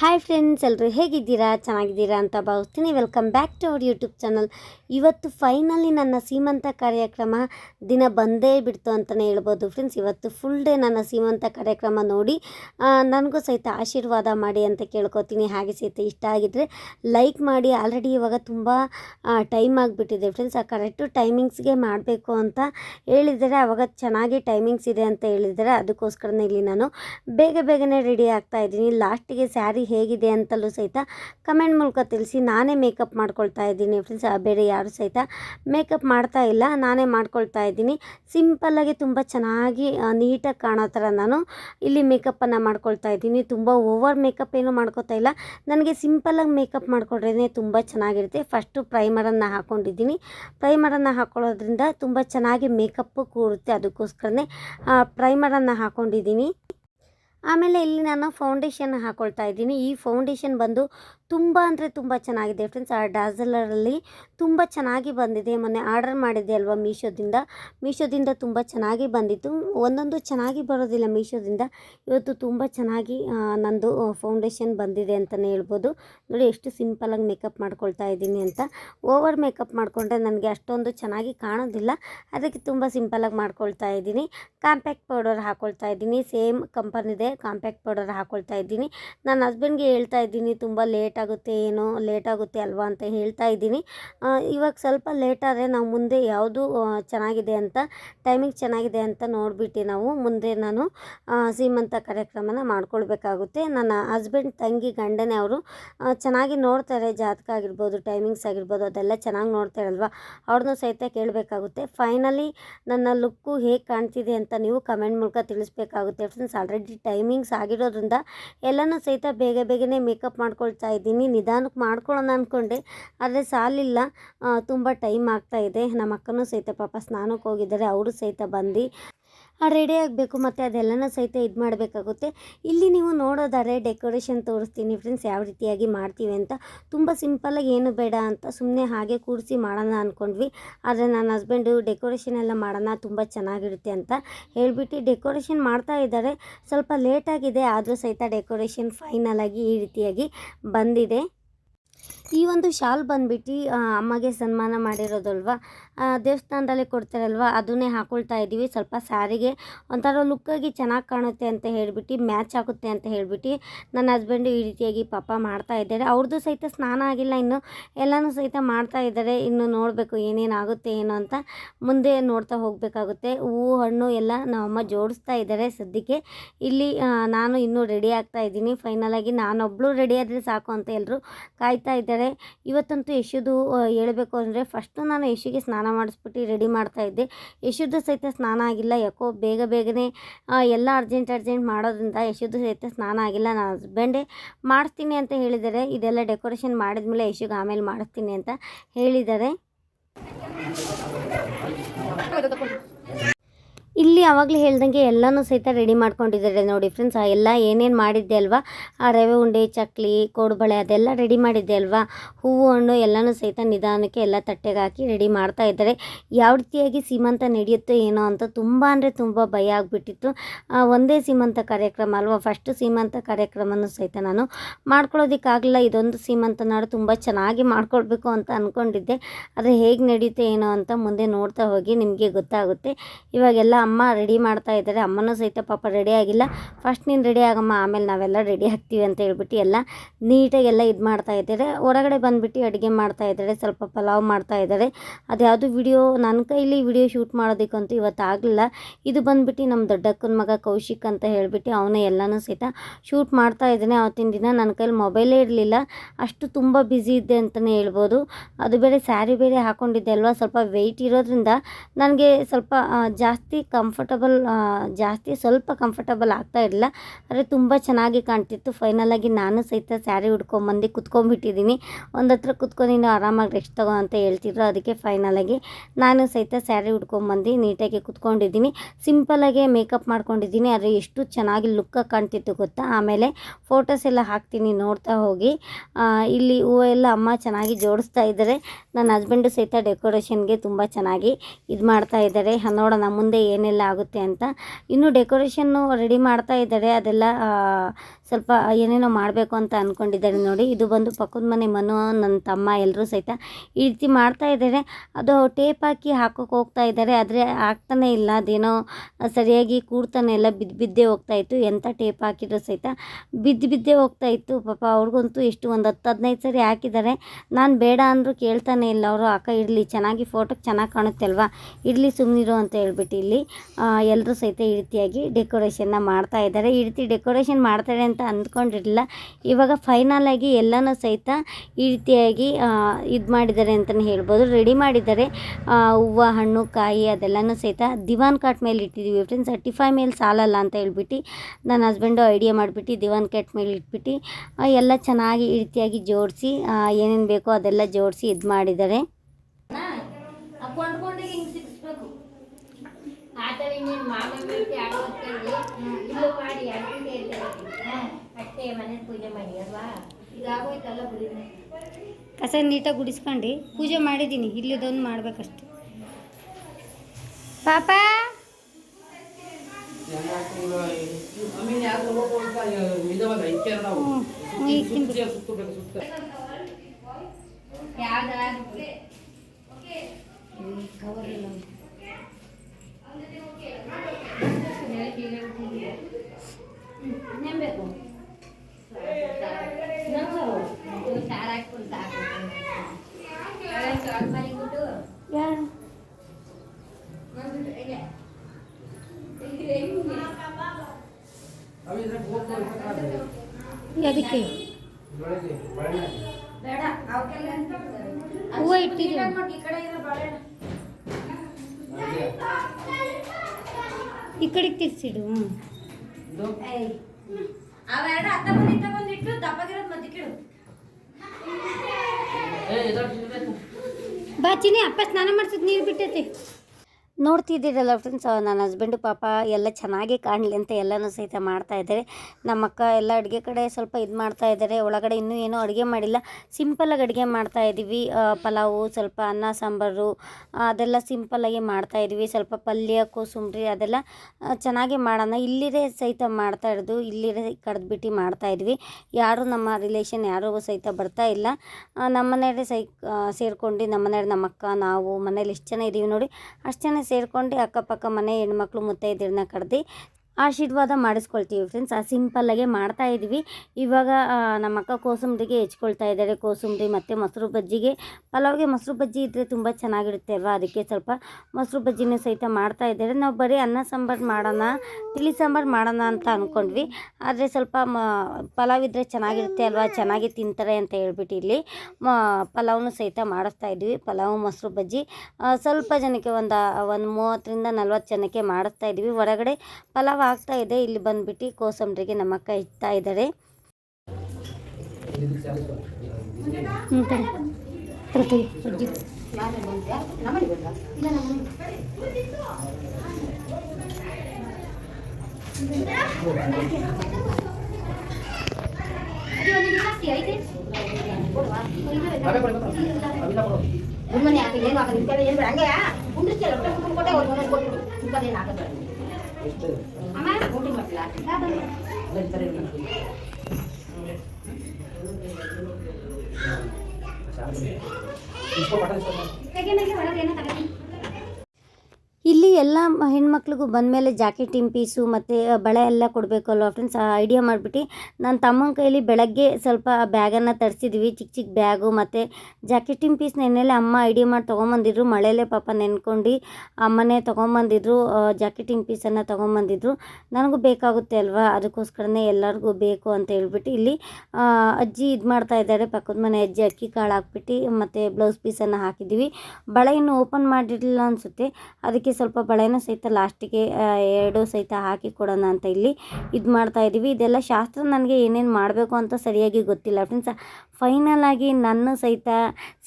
Hi friends ಎಲ್ಲರೂ ಹೇಗಿದ್ದೀರಾ? ಚೆನ್ನಾಗಿದ್ದೀರಾ ಅಂತ ಭಾವಿಸ್ತೀನಿ. Welcome back to our YouTube channel ಇವತ್ತು ಫೈನಲಿ ನನ್ನ ಸೀಮಂತ ಕಾರ್ಯಕ್ರಮ ದಿನ ಬಂದೇ ಬಿಡ್ತು ಅಂತಲೇ ಹೇಳ್ಬೋದು ಫ್ರೆಂಡ್ಸ್ ಇವತ್ತು ಫುಲ್ ಡೇ ನನ್ನ ಸೀಮಂತ ಕಾರ್ಯಕ್ರಮ ನೋಡಿ ನನಗೂ ಸಹಿತ ಆಶೀರ್ವಾದ ಮಾಡಿ ಅಂತ ಕೇಳ್ಕೊತೀನಿ. ಹಾಗೆ ಸಹಿತ ಇಷ್ಟ ಆಗಿದ್ದರೆ ಲೈಕ್ ಮಾಡಿ. ಆಲ್ರೆಡಿ ಇವಾಗ ತುಂಬ ಟೈಮ್ ಆಗಿಬಿಟ್ಟಿದೆ ಫ್ರೆಂಡ್ಸ್ ಆ ಕರೆಕ್ಟು ಟೈಮಿಂಗ್ಸ್ಗೆ ಮಾಡಬೇಕು ಅಂತ ಹೇಳಿದರೆ ಅವಾಗ ಚೆನ್ನಾಗಿ ಟೈಮಿಂಗ್ಸ್ ಇದೆ ಅಂತ ಹೇಳಿದರೆ ಅದಕ್ಕೋಸ್ಕರನೇ ಇಲ್ಲಿ ನಾನು ಬೇಗ ಬೇಗನೆ ರೆಡಿ ಆಗ್ತಾ ಇದ್ದೀನಿ. ಲಾಸ್ಟಿಗೆ ಸ್ಯಾರಿ ಹೇಗಿದೆ ಅಂತಲೂ ಸಹಿತ ಕಮೆಂಟ್ ಮೂಲಕ ತಿಳಿಸಿ ನಾನೇ ಮೇಕಪ್ ಮಾಡ್ಕೊಳ್ತಾ ಇದ್ದೀನಿ ಫ್ರೆಂಡ್ಸ್ ಬೇರೆ ಯಾರು ಸಹಿತ ಮೇಕಪ್ ಮಾಡ್ತಾ ಇಲ್ಲ, ನಾನೇ ಮಾಡ್ಕೊಳ್ತಾ ಇದ್ದೀನಿ. ಸಿಂಪಲ್ಲಾಗಿ ತುಂಬ ಚೆನ್ನಾಗಿ ನೀಟಾಗಿ ಕಾಣೋ ಥರ ನಾನು ಇಲ್ಲಿ ಮೇಕಪ್ಪನ್ನು ಮಾಡ್ಕೊಳ್ತಾ ಇದ್ದೀನಿ. ತುಂಬ ಓವರ್ ಮೇಕಪ್ ಏನು ಮಾಡ್ಕೋತಾ ಇಲ್ಲ. ನನಗೆ ಸಿಂಪಲ್ಲಾಗಿ ಮೇಕಪ್ ಮಾಡ್ಕೊಂಡ್ರೇ ತುಂಬ ಚೆನ್ನಾಗಿರುತ್ತೆ. ಫಸ್ಟು ಪ್ರೈಮರನ್ನು ಹಾಕ್ಕೊಂಡಿದ್ದೀನಿ ಪ್ರೈಮರನ್ನು ಹಾಕ್ಕೊಳ್ಳೋದ್ರಿಂದ ತುಂಬ ಚೆನ್ನಾಗಿ ಮೇಕಪ್ಪು ಕೂರುತ್ತೆ. ಅದಕ್ಕೋಸ್ಕರನೇ ಪ್ರೈಮರನ್ನು ಹಾಕ್ಕೊಂಡಿದ್ದೀನಿ ಆಮೇಲೆ ಇಲ್ಲಿ ನಾನು ಫೌಂಡೇಶನ್ ಹಾಕ್ಕೊಳ್ತಾ ಇದ್ದೀನಿ. ಈ ಫೌಂಡೇಶನ್ ಬಂದು ತುಂಬ ಅಂದರೆ ತುಂಬ ಚೆನ್ನಾಗಿದೆ ಫ್ರೆಂಡ್ಸ್ ಆ ಡಾಝಲರಲ್ಲಿ ತುಂಬ ಚೆನ್ನಾಗಿ ಬಂದಿದೆ. ಮೊನ್ನೆ ಆರ್ಡರ್ ಮಾಡಿದ್ದೆ ಅಲ್ವಾ ಮೀಶೋದಿಂದ. ಮೀಶೋದಿಂದ ತುಂಬ ಚೆನ್ನಾಗಿ ಬಂದಿತ್ತು. ಒಂದೊಂದು ಚೆನ್ನಾಗಿ ಬರೋದಿಲ್ಲ ಮೀಶೋದಿಂದ. ಇವತ್ತು ತುಂಬ ಚೆನ್ನಾಗಿ ನಂದು ಫೌಂಡೇಶನ್ ಬಂದಿದೆ ಅಂತಲೇ ಹೇಳ್ಬೋದು. ನೋಡಿ ಎಷ್ಟು ಸಿಂಪಲಾಗಿ ಮೇಕಪ್ ಮಾಡ್ಕೊಳ್ತಾ ಇದ್ದೀನಿ ಅಂತ. ಓವರ್ ಮೇಕಪ್ ಮಾಡಿಕೊಂಡ್ರೆ ನನಗೆ ಅಷ್ಟೊಂದು ಚೆನ್ನಾಗಿ ಕಾಣೋದಿಲ್ಲ. ಅದಕ್ಕೆ ತುಂಬ ಸಿಂಪಲಾಗಿ ಮಾಡ್ಕೊಳ್ತಾ ಇದ್ದೀನಿ. ಕಾಂಪ್ಯಾಕ್ಟ್ ಪೌಡರ್ ಹಾಕ್ಕೊಳ್ತಾ ಇದ್ದೀನಿ. ಸೇಮ್ ಕಂಪನಿದೆ ಕಾಂಪ್ಯಾಕ್ಟ್ ಪೌಡರ್ ಹಾಕ್ಕೊಳ್ತಾ ಇದ್ದೀನಿ. ನನ್ನ ಹಸ್ಬೆಂಡ್ಗೆ ಹೇಳ್ತಾ ಇದ್ದೀನಿ, ತುಂಬ ಲೇಟ್ ಆಗುತ್ತೆ, ಏನೋ ಲೇಟ್ ಆಗುತ್ತೆ ಅಲ್ವಾ? ಅಂತ ಹೇಳ್ತಾ ಇದ್ದೀನಿ. ಇವಾಗ ಸ್ವಲ್ಪ ಲೇಟ್ ಆದರೆ ನಾವು ಮುಂದೆ ಯಾವುದು ಚೆನ್ನಾಗಿದೆ ಅಂತ ಟೈಮಿಂಗ್ ಚೆನ್ನಾಗಿದೆ ಅಂತ ನೋಡಿಬಿಟ್ಟು ನಾವು ಮುಂದೆ ನಾನು ಸೀಮಂತ ಕಾರ್ಯಕ್ರಮನ ಮಾಡ್ಕೊಳ್ಬೇಕಾಗುತ್ತೆ. ನನ್ನ ಹಸ್ಬೆಂಡ್, ತಂಗಿ, ಗಂಡನೇ ಅವರು ಚೆನ್ನಾಗಿ ನೋಡ್ತಾರೆ, ಜಾತಕ ಆಗಿರ್ಬೋದು ಟೈಮಿಂಗ್ಸ್ ಆಗಿರ್ಬೋದು, ಅದೆಲ್ಲ ಚೆನ್ನಾಗಿ ನೋಡ್ತಾರಲ್ವ ಅವ್ರನ್ನೂ ಸಹಿತ ಕೇಳಬೇಕಾಗುತ್ತೆ. ಫೈನಲಿ ನನ್ನ ಲುಕ್ಕು ಹೇಗೆ ಕಾಣ್ತಿದೆ ಅಂತ ನೀವು ಕಮೆಂಟ್ ಮೂಲಕ ತಿಳಿಸ್ಬೇಕಾಗುತ್ತೆ. ಫ್ರೆಂಡ್ಸ್ ಆಲ್ರೆಡಿ ಟೈಮಿಂಗ್ಸ್ ಆಗಿರೋದ್ರಿಂದ ಎಲ್ಲನೂ ಸಹಿತ ಬೇಗ ಬೇಗನೆ ಮೇಕಪ್ ಮಾಡ್ಕೊಳ್ತಾ ಇದ್ದೀನಿ. ನಿಧಾನಕ್ಕೆ ಮಾಡ್ಕೊಳ್ಳೋಣ ಅಂದ್ಕೊಂಡೆ ಆದರೆ ಸಾಲಿಲ್ಲ. ತುಂಬ ಟೈಮ್ ಆಗ್ತಾ ಇದೆ. ನಮ್ಮ ಅಕ್ಕನೂ ಸಹಿತ ಪಾಪ ಸ್ನಾನಕ್ಕೆ ಹೋಗಿದ್ದಾರೆ, ಅವರು ಸಹಿತ ಬಂದು ರೆಡಿ ಆಗಬೇಕು ಮತ್ತು ಅದೆಲ್ಲನ ಸಹಿತ ಇದು ಮಾಡಬೇಕಾಗುತ್ತೆ. ಇಲ್ಲಿ ನೀವು ನೋಡೋದಾದ್ರೆ ಡೆಕೋರೇಷನ್ ತೋರಿಸ್ತೀನಿ ಫ್ರೆಂಡ್ಸ್ ಯಾವ ರೀತಿಯಾಗಿ ಮಾಡ್ತೀವಿ ಅಂತ. ತುಂಬ ಸಿಂಪಲ್ಲಾಗಿ ಏನು ಬೇಡ ಅಂತ ಸುಮ್ಮನೆ ಹಾಗೆ ಕೂಡಿಸಿ ಮಾಡೋಣ ಅಂದ್ಕೊಂಡ್ವಿ ಆದರೆ ನನ್ನ ಹಸ್ಬೆಂಡು ಡೆಕೋರೇಷನ್ ಎಲ್ಲ ಮಾಡೋಣ ತುಂಬ ಚೆನ್ನಾಗಿರುತ್ತೆ ಅಂತ ಹೇಳಿಬಿಟ್ಟು ಡೆಕೋರೇಷನ್ ಮಾಡ್ತಾ ಇದ್ದಾರೆ. ಸ್ವಲ್ಪ ಲೇಟಾಗಿದೆ ಆದರೂ ಸಹಿತ ಡೆಕೋರೇಷನ್ ಫೈನಲ್ ಆಗಿ ಈ ರೀತಿಯಾಗಿ ಬಂದಿದೆ. ಈ ಒಂದು ಶಾಲ್ ಬಂದ್ಬಿಟ್ಟು ಅಮ್ಮಗೆ ಸನ್ಮಾನ ಮಾಡಿರೋದಲ್ವ? ದೇವಸ್ಥಾನದಲ್ಲಿ ಕೊಡ್ತಾರಲ್ವ? ಅದನ್ನೇ ಹಾಕೊಳ್ತಾ ಇದ್ದೀವಿ. ಸ್ವಲ್ಪ ಸ್ಯಾರಿಗೆ ಒಂಥರ ಲುಕ್ಕಾಗಿ ಚೆನ್ನಾಗಿ ಕಾಣುತ್ತೆ ಅಂತ ಹೇಳಿಬಿಟ್ಟು, ಮ್ಯಾಚ್ ಆಗುತ್ತೆ ಅಂತ ಹೇಳಿಬಿಟ್ಟು ನನ್ನ ಹಸ್ಬೆಂಡು ಈ ರೀತಿಯಾಗಿ ಪಾಪ ಮಾಡ್ತಾ ಇದ್ದಾರೆ. ಅವ್ರದ್ದು ಸಹಿತ ಸ್ನಾನ ಆಗಿಲ್ಲ ಇನ್ನು. ಎಲ್ಲನೂ ಸಹಿತ ಮಾಡ್ತಾ ಇದ್ದಾರೆ. ಇನ್ನು ನೋಡಬೇಕು ಏನೇನು ಆಗುತ್ತೆ ಏನು ಅಂತ ಮುಂದೆ ನೋಡ್ತಾ ಹೋಗಬೇಕಾಗುತ್ತೆ. ಹೂವು, ಹಣ್ಣು ಎಲ್ಲ ನಮ್ಮಮ್ಮ ಜೋಡಿಸ್ತಾ ಇದ್ದಾರೆ ಸದ್ಯಕ್ಕೆ. ಇಲ್ಲಿ ನಾನು ಇನ್ನೂ ರೆಡಿ ಆಗ್ತಾ ಇದ್ದೀನಿ. ಫೈನಲಾಗಿ ನಾನೊಬ್ಬಳು ರೆಡಿ ಆದರೆ ಸಾಕು ಅಂತ ಎಲ್ಲರೂ ಕಾಯ್ತಾ ಇದ್ದಾರೆ. ಇವತ್ತಂತೂ ಯಶುದು ಹೇಳಬೇಕು ಅಂದರೆ ಫಸ್ಟು ನಾನು ಯಶುಗೆ ಸ್ನಾನ ಮಾಡಿಸ್ಬಿಟ್ಟು ರೆಡಿ ಮಾಡ್ತಾ ಇದ್ದೆ. ಯಶುದು ಸಹಿತ ಸ್ನಾನ ಆಗಿಲ್ಲ. ಯಾಕೋ ಬೇಗ ಬೇಗನೆ ಎಲ್ಲ ಅರ್ಜೆಂಟ್ ಅರ್ಜೆಂಟ್ ಮಾಡೋದ್ರಿಂದ ಯಶುದು ಸಹಿತ ಸ್ನಾನ ಆಗಿಲ್ಲ. ನನ್ನ ಹಸ್ಬೆಂಡೇ ಮಾಡಿಸ್ತೀನಿ ಅಂತ ಹೇಳಿದ್ದಾರೆ. ಇದೆಲ್ಲ ಡೆಕೋರೇಷನ್ ಮಾಡಿದ್ಮೇಲೆ ಯಶುಗೆ ಆಮೇಲೆ ಮಾಡಿಸ್ತೀನಿ ಅಂತ ಹೇಳಿದ್ದಾರೆ. ಇಲ್ಲಿ ಆವಾಗಲೇ ಹೇಳ್ದಂಗೆ ಎಲ್ಲನೂ ಸಹಿತ ರೆಡಿ ಮಾಡ್ಕೊಂಡಿದ್ದಾರೆ ನೋಡಿ ಫ್ರೆಂಡ್ಸ್ ಆ ಎಲ್ಲ ಏನೇನು ಮಾಡಿದ್ದೆ ಅಲ್ವಾ? ಆ ರವೆ ಉಂಡೆ, ಚಕ್ಲಿ, ಕೋಡುಬಳೆ ಅದೆಲ್ಲ ರೆಡಿ ಮಾಡಿದ್ದೆ ಅಲ್ವಾ? ಹೂವು, ಹಣ್ಣು ಎಲ್ಲನೂ ಸಹಿತ ನಿಧಾನಕ್ಕೆ ಎಲ್ಲ ತಟ್ಟೆಗೆ ಹಾಕಿ ರೆಡಿ ಮಾಡ್ತಾ ಇದ್ದಾರೆ. ಯಾವ ರೀತಿಯಾಗಿ ಸೀಮಂತ ನಡೆಯುತ್ತೋ ಏನೋ ಅಂತ ತುಂಬ ಅಂದರೆ ತುಂಬ ಭಯ ಆಗಿಬಿಟ್ಟಿತ್ತು. ಒಂದೇ ಸೀಮಂತ ಕಾರ್ಯಕ್ರಮ ಅಲ್ವಾ? ಫಸ್ಟ್ ಸೀಮಂತ ಕಾರ್ಯಕ್ರಮನೂ ಸಹಿತ ನಾನು ಮಾಡ್ಕೊಳ್ಳೋದಕ್ಕಾಗಲಿಲ್ಲ. ಇದೊಂದು ಸೀಮಂತ ನಾಡು ತುಂಬ ಚೆನ್ನಾಗಿ ಮಾಡ್ಕೊಳ್ಬೇಕು ಅಂತ ಅಂದ್ಕೊಂಡಿದ್ದೆ ಆದರೆ ಹೇಗೆ ನಡೆಯುತ್ತೆ ಏನೋ ಅಂತ ಮುಂದೆ ನೋಡ್ತಾ ಹೋಗಿ ನಿಮಗೆ ಗೊತ್ತಾಗುತ್ತೆ. ಇವಾಗೆಲ್ಲ ಅಮ್ಮ ರೆಡಿ ಮಾಡ್ತಾ ಇದ್ದಾರೆ. ಅಮ್ಮನೂ ಸಹಿತ ಪಾಪ ರೆಡಿ ಆಗಿಲ್ಲ. ಫಸ್ಟ್ ನೀನು ರೆಡಿ ಆಗಮ್ಮ, ಆಮೇಲೆ ನಾವೆಲ್ಲ ರೆಡಿ ಆಗ್ತೀವಿ ಅಂತ ಹೇಳ್ಬಿಟ್ಟು ಎಲ್ಲ ನೀಟಾಗಿ ಎಲ್ಲ ಇದು ಮಾಡ್ತಾ ಇದ್ದಾರೆ. ಹೊರಗಡೆ ಬಂದುಬಿಟ್ಟು ಅಡುಗೆ ಮಾಡ್ತಾ ಇದ್ದಾರೆ, ಸ್ವಲ್ಪ ಪಲಾವ್ ಮಾಡ್ತಾ ಇದ್ದಾರೆ. ಅದ್ಯಾವುದು ವಿಡಿಯೋ ನನ್ನ ಕೈಲಿ ವಿಡಿಯೋ ಶೂಟ್ ಮಾಡೋದಕ್ಕಂತೂ ಇವತ್ತು ಆಗಲಿಲ್ಲ. ಇದು ಬಂದುಬಿಟ್ಟು ನಮ್ಮ ದೊಡ್ಡಕ್ಕನ ಮಗ ಕೌಶಿಕ್ ಅಂತ ಹೇಳಿಬಿಟ್ಟು ಅವನೇ ಎಲ್ಲನೂ ಸಹಿತ ಶೂಟ್ ಮಾಡ್ತಾ ಇದ್ದಾನೆ. ಅವತ್ತಿನ ದಿನ ನನ್ನ ಕೈಲಿ ಮೊಬೈಲೇ ಇರಲಿಲ್ಲ. ಅಷ್ಟು ತುಂಬ ಬ್ಯುಸಿ ಇದ್ದೆ ಅಂತಲೇ ಹೇಳ್ಬೋದು. ಅದು ಬೇರೆ ಸ್ಯಾರಿ ಬೇರೆ ಹಾಕ್ಕೊಂಡಿದ್ದೆ ಅಲ್ವಾ? ಸ್ವಲ್ಪ ವೆಯ್ಟ್ ಇರೋದ್ರಿಂದ ನನಗೆ ಸ್ವಲ್ಪ ಜಾಸ್ತಿ ಕಂಫರ್ಟಬಲ್ ಜಾಸ್ತಿ ಸ್ವಲ್ಪ ಕಂಫರ್ಟಬಲ್ ಆಗ್ತಾ ಇರಲಿಲ್ಲ. ಆದರೆ ತುಂಬ ಚೆನ್ನಾಗಿ ಕಾಣ್ತಿತ್ತು. ಫೈನಲಾಗಿ ನಾನು ಸಹಿತ ಸ್ಯಾರಿ ಉಡ್ಕೊಂಬಂದು ಕುತ್ಕೊಂಡ್ಬಿಟ್ಟಿದ್ದೀನಿ. ಒಂದು ಹತ್ರ ಕುತ್ಕೊಂಡು ನೀನು ಆರಾಮಾಗಿ ರೆಸ್ಟ್ ತಗೋ ಅಂತ ಹೇಳ್ತಿದ್ರು. ಅದಕ್ಕೆ ಫೈನಲಾಗಿ ನಾನು ಸಹಿತ ಸ್ಯಾರಿ ಉಡ್ಕೊಂಬಂದು ನೀಟಾಗಿ ಕುತ್ಕೊಂಡಿದ್ದೀನಿ. ಸಿಂಪಲಾಗೆ ಮೇಕಪ್ ಮಾಡ್ಕೊಂಡಿದ್ದೀನಿ. ಆದರೆ ಎಷ್ಟು ಚೆನ್ನಾಗಿ ಲುಕ್ಕಾಗಿ ಕಾಣ್ತಿತ್ತು ಗೊತ್ತಾ? ಆಮೇಲೆ ಫೋಟೋಸ್ ಎಲ್ಲ ಹಾಕ್ತೀನಿ ನೋಡ್ತಾ ಹೋಗಿ. ಇಲ್ಲಿ ಹೂವು ಎಲ್ಲ ಅಮ್ಮ ಚೆನ್ನಾಗಿ ಜೋಡಿಸ್ತಾ ಇದ್ದಾರೆ. ನನ್ನ ಹಸ್ಬೆಂಡು ಸಹಿತ ಡೆಕೋರೇಷನ್ಗೆ ತುಂಬ ಚೆನ್ನಾಗಿ ಇದು ಮಾಡ್ತಾ ಇದ್ದಾರೆ. ನೋಡೋಣ ಮುಂದೆ ಏನೆಲ್ಲ ಆಗುತ್ತೆ ಅಂತ. ಇನ್ನು ಡೆಕೋರೇಷನ್ನು ರೆಡಿ ಮಾಡ್ತಾ ಇದ್ದಾರೆ. ಅದೆಲ್ಲ ಸ್ವಲ್ಪ ಏನೇನೋ ಮಾಡಬೇಕು ಅಂತ ಅಂದ್ಕೊಂಡಿದ್ದಾರೆ ನೋಡಿ. ಇದು ಬಂದು ಪಕ್ಕದ ಮನೆ ಮನು ನನ್ನ ತಮ್ಮ ಎಲ್ಲರೂ ಸಹಿತ ಈ ರೀತಿ ಮಾಡ್ತಾ ಇದ್ದಾರೆ. ಅದು ಟೇಪ್ ಹಾಕಿ ಹಾಕೋಕೆ ಹೋಗ್ತಾ ಇದ್ದಾರೆ. ಆದರೆ ಹಾಕ್ತಾನೆ ಇಲ್ಲ. ಅದೇನೋ ಸರಿಯಾಗಿ ಕೂಡ್ತಾನೆ ಇಲ್ಲ. ಬಿದ್ದು ಬಿದ್ದೇ ಹೋಗ್ತಾ ಇತ್ತು. ಎಂಥ ಟೇಪ್ ಹಾಕಿದ್ರು ಸಹಿತ ಬಿದ್ದು ಬಿದ್ದೇ ಹೋಗ್ತಾ ಇತ್ತು. ಪಾಪ ಅವ್ರಿಗಂತೂ ಎಷ್ಟು ಒಂದು ಹತ್ತು ಹದಿನೈದು ಸರಿ ಹಾಕಿದ್ದಾರೆ. ನಾನು ಬೇಡ ಅಂದರೂ ಕೇಳ್ತಾನೆ ಇಲ್ಲ ಅವರು, ಅಕ್ಕ ಇರಲಿ, ಚೆನ್ನಾಗಿ ಫೋಟೋಗೆ ಚೆನ್ನಾಗಿ ಕಾಣುತ್ತೆ ಅಲ್ವಾ? ಇರಲಿ ಸುಮ್ಮನಿರು ಅಂತ ಹೇಳ್ಬಿಟ್ಟು ಇಲ್ಲಿ ಎಲ್ಲರೂ ಸಹಿತ ಈ ರೀತಿಯಾಗಿ ಡೆಕೋರೇಷನ್ನ ಮಾಡ್ತಾ ಇದ್ದಾರೆ. ಈ ರೀತಿ ಡೆಕೋರೇಷನ್ ಮಾಡ್ತಾರೆ ಅಂತ ಅಂದ್ಕೊಂಡಿರಲಿಲ್ಲ. ಇವಾಗ ಫೈನಲ್ ಆಗಿ ಎಲ್ಲನೂ ಸಹಿತ ಈ ರೀತಿಯಾಗಿ ಇದು ಮಾಡಿದ್ದಾರೆ ಅಂತಲೇ ಹೇಳ್ಬೋದು. ರೆಡಿ ಮಾಡಿದ್ದಾರೆ. ಹೂವು ಹಣ್ಣು ಕಾಯಿ ಅದೆಲ್ಲನೂ ಸಹಿತ ದಿವಾನ್ ಕಾಟ್ ಮೇಲೆ ಇಟ್ಟಿದ್ದೀವಿ ಫ್ರೆಂಡ್ಸ್ ಫೈವ್ ಮೇಲೆ ಸಾಲಲ್ಲ ಅಂತ ಹೇಳ್ಬಿಟ್ಟು ನನ್ನ ಹಸ್ಬೆಂಡು ಐಡಿಯಾ ಮಾಡಿಬಿಟ್ಟು ದಿವಾನ್ ಕಾಟ್ ಮೇಲೆ ಇಟ್ಬಿಟ್ಟು ಎಲ್ಲ ಚೆನ್ನಾಗಿ ಈ ರೀತಿಯಾಗಿ ಜೋಡಿಸಿ ಏನೇನು ಬೇಕೋ ಅದೆಲ್ಲ ಜೋಡಿಸಿ ಇದು ಮಾಡಿದ್ದಾರೆ. ಕೊಂಡ್ಕೊಂಡೆ ಅಷ್ಟೇ ಪೂಜೆ ಮಾಡಿ ಅಲ್ವಾ? ಕಸ ನೀಟಾಗಿ ಗುಡಿಸ್ಕೊಂಡು. ಪೂಜೆ ಮಾಡಿದ್ದೀನಿ ಇಲ್ಲಿದೊಂದು ಮಾಡ್ಬೇಕಷ್ಟೆ. ಪಾಪ! ನೆಂಬೇಕು ಸಾರು ಹಾಕ್ಕೊಂಡು ಸಾಕು ಮರಿಬಿಟ್ಟು ಯಾರು ಅವಿದ್ರೆ ಹೋಗ್ಬೇಕು ಅದಕ್ಕೆ ಬೆಳಗ್ಗೆ ಬಳ್ಳಿ ಬೇಡ ಅವಕ್ಕೆಲ್ಲ ಹೂವು ಇಟ್ಟಿದ್ದೀವಿ ಈ ಕಡೆ ಇರೋ ಬಾಳೆಹಣ್ಣು ಹಾಗೆ. ಈ ಕಡೆಗೆ ತಿರ್ಸಿಡು ಹ್ಞೂ ಇದು ಅವೆರಡು ಅತ್ತ ಬಂದು ಇತ್ತ ಬಂದಿಟ್ಟು ದಪ್ಪಗಿರೋದು ಮಧ್ಯಕ್ಕಿಡು ಏ ಇದಾಗಿ ತಿನ್ಬೇಕು ಬಾ ಚಿನಿ ಅಪ್ಪ ಸ್ನಾನ ಮಾಡ್ಸಿದ್ ನೀರು ಬಿಟ್ಟೈತಿ. ನೋಡ್ತಿದ್ದೀರಲ್ಲ ಫ್ರೆಂಡ್ಸ್ ನನ್ನ ಹಸ್ಬೆಂಡು ಪಾಪ ಎಲ್ಲ ಚೆನ್ನಾಗಿ ಕಾಣಲಿ ಅಂತ ಎಲ್ಲನೂ ಸಹಿತ ಮಾಡ್ತಾ ಇದ್ದಾರೆ. ನಮ್ಮ ಅಕ್ಕ ಎಲ್ಲ ಅಡುಗೆ ಕಡೆ ಸ್ವಲ್ಪ ಇದು ಮಾಡ್ತಾ ಇದ್ದಾರೆ. ಒಳಗಡೆ ಇನ್ನೂ ಏನೂ ಅಡುಗೆ ಮಾಡಿಲ್ಲ. ಸಿಂಪಲಾಗಿ ಅಡುಗೆ ಮಾಡ್ತಾ ಇದ್ದೀವಿ. ಪಲಾವು ಸ್ವಲ್ಪ ಅನ್ನ ಸಾಂಬಾರು ಅದೆಲ್ಲ ಸಿಂಪಲ್ಲಾಗಿ ಮಾಡ್ತಾ ಇದ್ದೀವಿ. ಸ್ವಲ್ಪ ಪಲ್ಯ ಕೋಸುಂಬರಿ ಅದೆಲ್ಲ ಚೆನ್ನಾಗಿ ಮಾಡೋಣ. ಇಲ್ಲಿರೇ ಸಹಿತ ಮಾಡ್ತಾ ಇರೋದು. ಇಲ್ಲಿರೇ ಕಡ್ದುಬಿಟ್ಟು ಮಾಡ್ತಾ ಇದ್ವಿ ಯಾರು ನಮ್ಮ ರಿಲೇಷನ್ ಯಾರೂ ಸಹಿತ ಬರ್ತಾ ಇಲ್ಲ. ಆ, ನಮ್ಮ ಮನೆಯವರೇ ಸೈ ಸೇರ್ಕೊಂಡು ನಮ್ಮ ಮನೆಯವ್ರು ನಮ್ಮ ಅಕ್ಕ ನಾವು ಮನೇಲಿ ಎಷ್ಟು ಜನ ಇದ್ದೀವಿ ನೋಡಿ ಅಷ್ಟು ಜನ ಸೇರ್ಕೊಂಡು ಅಕ್ಕಪಕ್ಕ ಮನೆ ಹೆಣ್ಮಕ್ಳು ಮುತ್ತೈದಿರನ್ನ ಕರೆದು ಆಶೀರ್ವಾದ ಮಾಡಿಸ್ಕೊಳ್ತೀವಿ ಫ್ರೆಂಡ್ಸ್ ಆ ಸಿಂಪಲ್ಲಾಗೆ ಮಾಡ್ತಾ ಇದ್ವಿ ಇವಾಗ ನಮ್ಮ ಅಕ್ಕ ಕೋಸಂಬರಿಗೆ ಹೆಚ್ಕೊಳ್ತಾ ಇದ್ದಾರೆ. ಕೋಸಂಬರಿ ಮತ್ತು ಮೊಸರು ಬಜ್ಜಿಗೆ. ಪಲಾವ್ಗೆ ಮೊಸರು ಬಜ್ಜಿ ಇದ್ದರೆ ತುಂಬ ಚೆನ್ನಾಗಿರುತ್ತೆ ಅಲ್ವಾ? ಅದಕ್ಕೆ ಸ್ವಲ್ಪ ಮೊಸರು ಬಜ್ಜಿನೂ ಸಹಿತ ಮಾಡ್ತಾ ಇದ್ದಾರೆ. ನಾವು ಬರೀ ಅನ್ನ ಸಾಂಬಾರು ಮಾಡೋಣ, ತಿಳಿ ಸಾಂಬಾರು ಮಾಡೋಣ ಅಂತ ಅಂದ್ಕೊಂಡ್ವಿ ಆದರೆ ಸ್ವಲ್ಪ ಮ, ಪಲಾವ್ ಇದ್ದರೆ ಚೆನ್ನಾಗಿರುತ್ತೆ ಅಲ್ವಾ? ಚೆನ್ನಾಗಿ ತಿಂತಾರೆ ಅಂತ ಹೇಳ್ಬಿಟ್ಟು ಇಲ್ಲಿ, ಮ, ಪಲಾವ್ನು ಸಹಿತ ಮಾಡಿಸ್ತಾ ಇದ್ವಿ ಪಲಾವ್, ಮೊಸರು ಬಜ್ಜಿ ಸ್ವಲ್ಪ ಜನಕ್ಕೆ ಒಂದು ಒಂದು ಮೂವತ್ತರಿಂದ ನಲ್ವತ್ತು ಜನಕ್ಕೆ ಮಾಡಿಸ್ತಾ ಇದ್ವಿ ಹೊರಗಡೆ ಪಲಾವ್ ಆಗ್ತಾ ಇದೆ. ಇಲ್ಲಿ ಬಂದ್ಬಿಟ್ಟು ಕೋಸಂಬರಿಗೆ ನಮ್ಮ ಅಕ್ಕ ಇಡ್ತಾ ಇದ್ದಾರೆ. ಮುಂದೆ ಏನು ಏನು ಹಂಗೆ ಕುಂಡಿಸ್ತಿಲ್ಲ ಕೊಟ್ಟೆ ಒಂದು ಒಂದೊಂದು ಕೊಟ್ಟು ಕುಕ್ಕರ್ ಏನು ಹಾಕೋದು ಎಷ್ಟು? ಅಮ್ಮ ಊಟ ಮಾಡ್ತಿಲ್ಲ ಅದೇ ಈ ಥರ ಇರ್ಬೇಕು. ಸಾಕು. ಇಸ್ಕೊ, ಪಟ ಇಸ್ಕೊ. ಒಳಗೆ ಏನೋ ತಗೊಂಡು ಇಲ್ಲಿ ಎಲ್ಲ ಹೆಣ್ಮಕ್ಳಿಗೂ ಬಂದಮೇಲೆ ಜಾಕೆಟಿಂಗ್ ಪೀಸು ಮತ್ತು ಬಳೆ ಎಲ್ಲ ಕೊಡಬೇಕು ಅಲ್ವಾ ಫ್ರೆಂಡ್ಸ್ ಐಡಿಯಾ ಮಾಡಿಬಿಟ್ಟು ನನ್ನ ತಮ್ಮನ ಕೈಯಲ್ಲಿ ಬೆಳಗ್ಗೆ ಸ್ವಲ್ಪ ಬ್ಯಾಗನ್ನು ತರಿಸಿದ್ವಿ ಚಿಕ್ಕ ಚಿಕ್ಕ ಬ್ಯಾಗು ಮತ್ತು ಜಾಕೆಟಿಂಗ್ ಪೀಸ್ ನೆನ್ನೆಲೆ ಅಮ್ಮ ಐಡಿಯಾ ಮಾಡಿ ತೊಗೊಂಬಂದಿದ್ರು. ಮಳೆಯಲ್ಲೇ ಪಾಪ ನೆನ್ಕೊಂಡು ಅಮ್ಮನೇ ತೊಗೊಂಬಂದಿದ್ರು ಜಾಕೆಟಿನ್ ಪೀಸನ್ನು ತೊಗೊಂಬಂದಿದ್ರು. ನನಗೂ ಬೇಕಾಗುತ್ತೆ ಅಲ್ವಾ? ಅದಕ್ಕೋಸ್ಕರನೇ ಎಲ್ಲರಿಗೂ ಬೇಕು ಅಂತ ಹೇಳ್ಬಿಟ್ಟು ಇಲ್ಲಿ ಅಜ್ಜಿ ಇದು ಮಾಡ್ತಾ ಇದ್ದಾರೆ. ಪಕ್ಕದ ಮನೆ ಅಜ್ಜಿ ಅಕ್ಕಿ ಕಾಳು ಹಾಕ್ಬಿಟ್ಟು ಮತ್ತು ಬ್ಲೌಸ್ ಪೀಸನ್ನು ಹಾಕಿದ್ದೀವಿ ಬಳೆ ಇನ್ನೂ ಓಪನ್ ಮಾಡಿರಲಿಲ್ಲ ಅನಿಸುತ್ತೆ. ಅದಕ್ಕೆ ಸ್ವಲ್ಪ ಬಳೆನೂ ಸಹಿತ ಲಾಸ್ಟಿಗೆ ಎರಡು ಸಹಿತ ಹಾಕಿ ಕೊಡೋಣ ಅಂತ ಇಲ್ಲಿ ಇದು ಮಾಡ್ತಾ ಇದ್ದೀವಿ ಇದೆಲ್ಲ ಶಾಸ್ತ್ರ ನನಗೆ ಏನೇನು ಮಾಡಬೇಕು ಅಂತ ಸರಿಯಾಗಿ ಗೊತ್ತಿಲ್ಲ. ಫ್ರೆಂಡ್ಸ್, ಫೈನಲ್ ಆಗಿ ನನ್ನ ಸಹಿತ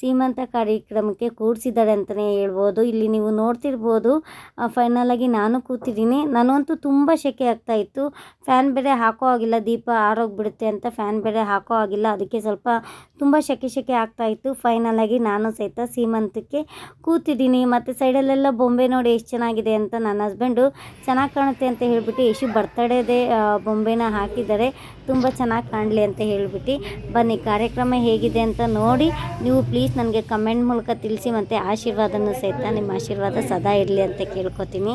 ಸೀಮಂತ ಕಾರ್ಯಕ್ರಮಕ್ಕೆ ಕೂಡಿಸಿದ್ದಾರೆ ಅಂತಲೇ ಹೇಳ್ಬೋದು. ಇಲ್ಲಿ ನೀವು ನೋಡ್ತಿರ್ಬೋದು ಫೈನಲ್ ನಾನು ಕೂತಿದ್ದೀನಿ. ನನಗಂತೂ ತುಂಬ ಶೆಕೆ ಆಗ್ತಾ ಇತ್ತು. ಫ್ಯಾನ್ ಬೇರೆ ಹಾಕೋ ಆಗಿಲ್ಲ, ದೀಪ ಆರೋಗ್ಬಿಡುತ್ತೆ ಅಂತ ಫ್ಯಾನ್ ಬೇರೆ ಹಾಕೋ ಆಗಿಲ್ಲ. ಅದಕ್ಕೆ ಸ್ವಲ್ಪ ತುಂಬ ಶೆಕೆ ಶೆಕೆ ಆಗ್ತಾ ಇತ್ತು. ಫೈನಲ್ ನಾನು ಸಹಿತ ಸೀಮಂತಕ್ಕೆ ಕೂತಿದ್ದೀನಿ. ಮತ್ತು ಸೈಡಲ್ಲೆಲ್ಲ ಬೊಂಬೆ ನೋಡಿ ಎಷ್ಟು ಚೆನ್ನಾಗಿದೆ ಅಂತ ನನ್ನ ಹಸ್ಬೆಂಡು ಚೆನ್ನಾಗಿ ಕಾಣುತ್ತೆ ಅಂತ ಹೇಳಿಬಿಟ್ಟು ಯಶು ಬರ್ತಡೇದೇ ಬೊಂಬೆನ ಹಾಕಿದ್ದಾರೆ. ತುಂಬ ಚೆನ್ನಾಗಿ ಕಾಣಲಿ ಅಂತ ಹೇಳಿಬಿಟ್ಟು. ಬನ್ನಿ, ಕಾರ್ಯಕ್ರಮ ಹೇಗಿದೆ ಅಂತ ನೋಡಿ. ನೀವು ಪ್ಲೀಸ್ ನನಗೆ ಕಮೆಂಟ್ ಮೂಲಕ ತಿಳಿಸಿ ಮತ್ತು ಆಶೀರ್ವಾದನೂ ಸಹಿತ ನಿಮ್ಮ ಆಶೀರ್ವಾದ ಸದಾ ಇರಲಿ ಅಂತ ಕೇಳ್ಕೊತೀನಿ.